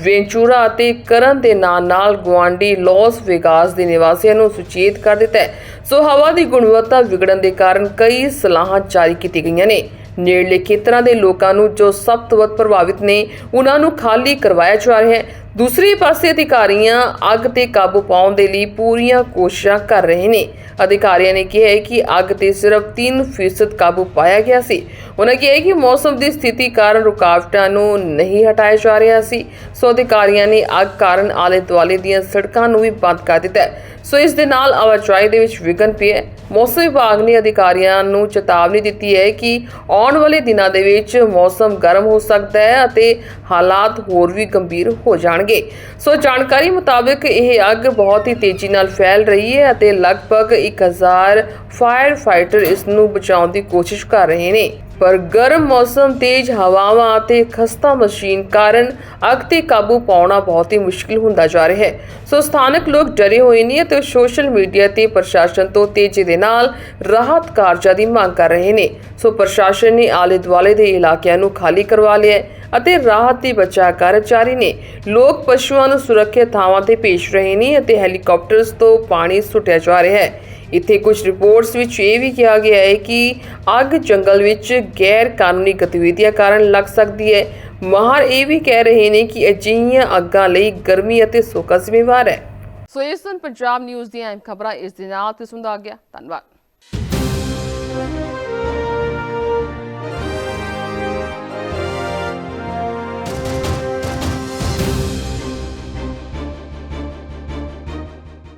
ਵੈਂਚੂਰਾ ਅਤੇ ਕਰਨ ਦੇ ਨਾਲ-ਨਾਲ ਗੁਆਂਢੀ ਲਾਸ ਵੇਗਾਸ ਦੇ ਨਿਵਾਸੀਆਂ ਨੂੰ ਸੁਚੇਤ ਕਰ ਦਿੱਤਾ ਹੈ। ਸੋ ਹਵਾ ਦੀ ਗੁਣਵੱਤਾ ਵਿਗੜਨ ਦੇ ਕਾਰਨ ਕਈ ਸਲਾਹਾਂ ਜਾਰੀ ਕੀਤੀਆਂ ਗਈਆਂ ਨੇ। ਨੇੜਲੇ ਖੇਤਰਾਂ ਦੇ ਲੋਕਾਂ ਨੂੰ ਜੋ ਸਭ ਤੋਂ ਵੱਧ ਪ੍ਰਭਾਵਿਤ ਨੇ, ਉਹਨਾਂ ਨੂੰ ਖਾਲੀ ਕਰਵਾਇਆ ਜਾ ਰਿਹਾ ਹੈ। ਦੂਸਰੇ ਪਾਸੇ ਅਧਿਕਾਰੀਆਂ ਅੱਗ ਤੇ ਕਾਬੂ ਪਾਉਣ ਦੇ ਲਈ ਪੂਰੀਆਂ ਕੋਸ਼ਿਸ਼ਾਂ ਕਰ ਰਹੇ ਨੇ। ਅਧਿਕਾਰੀਆਂ ਨੇ ਕਿਹਾ ਹੈ ਕਿ ਅੱਗ ਤੇ ਸਿਰਫ 3% ਕਾਬੂ ਪਾਇਆ ਗਿਆ ਸੀ। ਉਹਨਾਂ ਕਿਹਾ ਕਿ ਮੌਸਮ ਦੀ ਸਥਿਤੀ ਕਾਰਨ ਰੁਕਾਵਟਾਂ ਨੂੰ ਨਹੀਂ ਹਟਾਇਆ ਜਾ ਰਿਹਾ ਸੀ। ਸੋ ਅਧਿਕਾਰੀਆਂ ਨੇ ਅੱਗ ਕਾਰਨ ਆਲੇ ਦੁਆਲੇ ਦੀਆਂ ਸੜਕਾਂ ਨੂੰ ਵੀ ਬੰਦ ਕਰ ਦਿੱਤਾ ਸੋ ਇਸ ਦੇ ਨਾਲ ਆਵਾਜਾਈ ਦੇ ਵਿੱਚ ਵਿਘਨ ਪਿਆ ਮੌਸਮ ਵਿਭਾਗ ਨੇ ਅਧਿਕਾਰੀਆਂ ਨੂੰ ਚੇਤਾਵਨੀ ਦਿੱਤੀ ਹੈ ਕਿ ਆਉਣ ਵਾਲੇ ਦਿਨਾਂ ਦੇ ਵਿੱਚ ਮੌਸਮ ਗਰਮ ਹੋ ਸਕਦਾ ਹੈ ਅਤੇ ਹਾਲਾਤ ਹੋਰ ਵੀ ਗੰਭੀਰ ਹੋ ਜਾਣਗੇ। ਸੋ ਜਾਣਕਾਰੀ ਮੁਤਾਬਕ ਇਹ ਅੱਗ ਬਹੁਤ ਹੀ ਤੇਜ਼ੀ ਨਾਲ ਫੈਲ ਰਹੀ ਹੈ ਅਤੇ ਲਗਭਗ 1000 ਫਾਇਰ ਫਾਈਟਰ ਇਸ ਨੂੰ ਬਚਾਉਣ ਦੀ ਕੋਸ਼ਿਸ਼ ਕਰ ਰਹੇ ਨੇ। ਪਰ ਗਰਮ ਮੌਸਮ, ਤੇਜ਼ ਹਵਾਵਾਂ ਅਤੇ ਖਸਤਾ ਮਸ਼ੀਨ ਕਾਰਨ ਅੱਗ ਤੇ ਕਾਬੂ ਪਾਉਣਾ ਬਹੁਤ ਹੀ ਮੁਸ਼ਕਿਲ ਹੁੰਦਾ ਜਾ ਰਿਹਾ ਹੈ। ਸੋ ਸਥਾਨਕ ਲੋਕ ਡਰੇ ਹੋਏ ਨੇ ਅਤੇ ਸੋਸ਼ਲ ਮੀਡੀਆ ਤੇ ਪ੍ਰਸ਼ਾਸਨ ਤੋਂ ਤੇਜ਼ੀ ਦੇ ਨਾਲ ਰਾਹਤ ਕਾਰਜਾਂ ਦੀ ਮੰਗ ਕਰ ਰਹੇ ਨੇ। ਸੋ ਪ੍ਰਸ਼ਾਸਨ ਨੇ ਆਲੇ ਦੁਆਲੇ ਦੇ ਇਲਾਕਿਆਂ ਨੂੰ ਖਾਲੀ ਕਰਵਾ ਲਿਆ ਹੈ। ਅਤੇ ਰਾਹਤ ਦੀ ਬਚਾਅ ਕਾਰਜ ਨੇ। ਲੋਕ ਪਸ਼ੂਆਂ ਨੂੰ ਸੁਰੱਖਿਅਤ ਥਾਵਾਂ ਤੇ ਭੇਜ ਰਹੇ ਨੇ ਅਤੇ ਹੈਲੀਕਾਪਟਰਸ ਤੋਂ ਪਾਣੀ ਸੁੱਟਿਆ ਜਾ ਰਿਹਾ ਹੈ। ਇੱਥੇ ਕੁਝ ਰਿਪੋਰਟਸ ਵਿੱਚ ਇਹ ਵੀ ਕਿਹਾ ਗਿਆ ਹੈ ਕਿ ਅੱਗ ਜੰਗਲ ਵਿੱਚ ਗੈਰ ਕਾਨੂੰਨੀ ਗਤੀਵਿਧੀਆਂ ਕਾਰਨ ਲੱਗ ਸਕਦੀ ਹੈ। ਮਾਹਰ ਇਹ ਵੀ ਕਹਿ ਰਹੇ ਨੇ ਕਿ ਅਜਿਹੀਆਂ ਅੱਗਾਂ ਲਈ ਗਰਮੀ ਅਤੇ ਸੋਕਾ ਜ਼ਿੰਮੇਵਾਰ ਹੈ। ਸੋ ਇਸ ਸਨ ਪੰਜਾਬ ਨਿਊਜ਼ ਦੀਆਂ ਅਹਿਮ ਖਬਰਾਂ ਇਸ ਦੇ ਨਾਲ ਤੇ ਸੁਣਦਾ ਗਿਆ ਧੰਨਵਾਦ।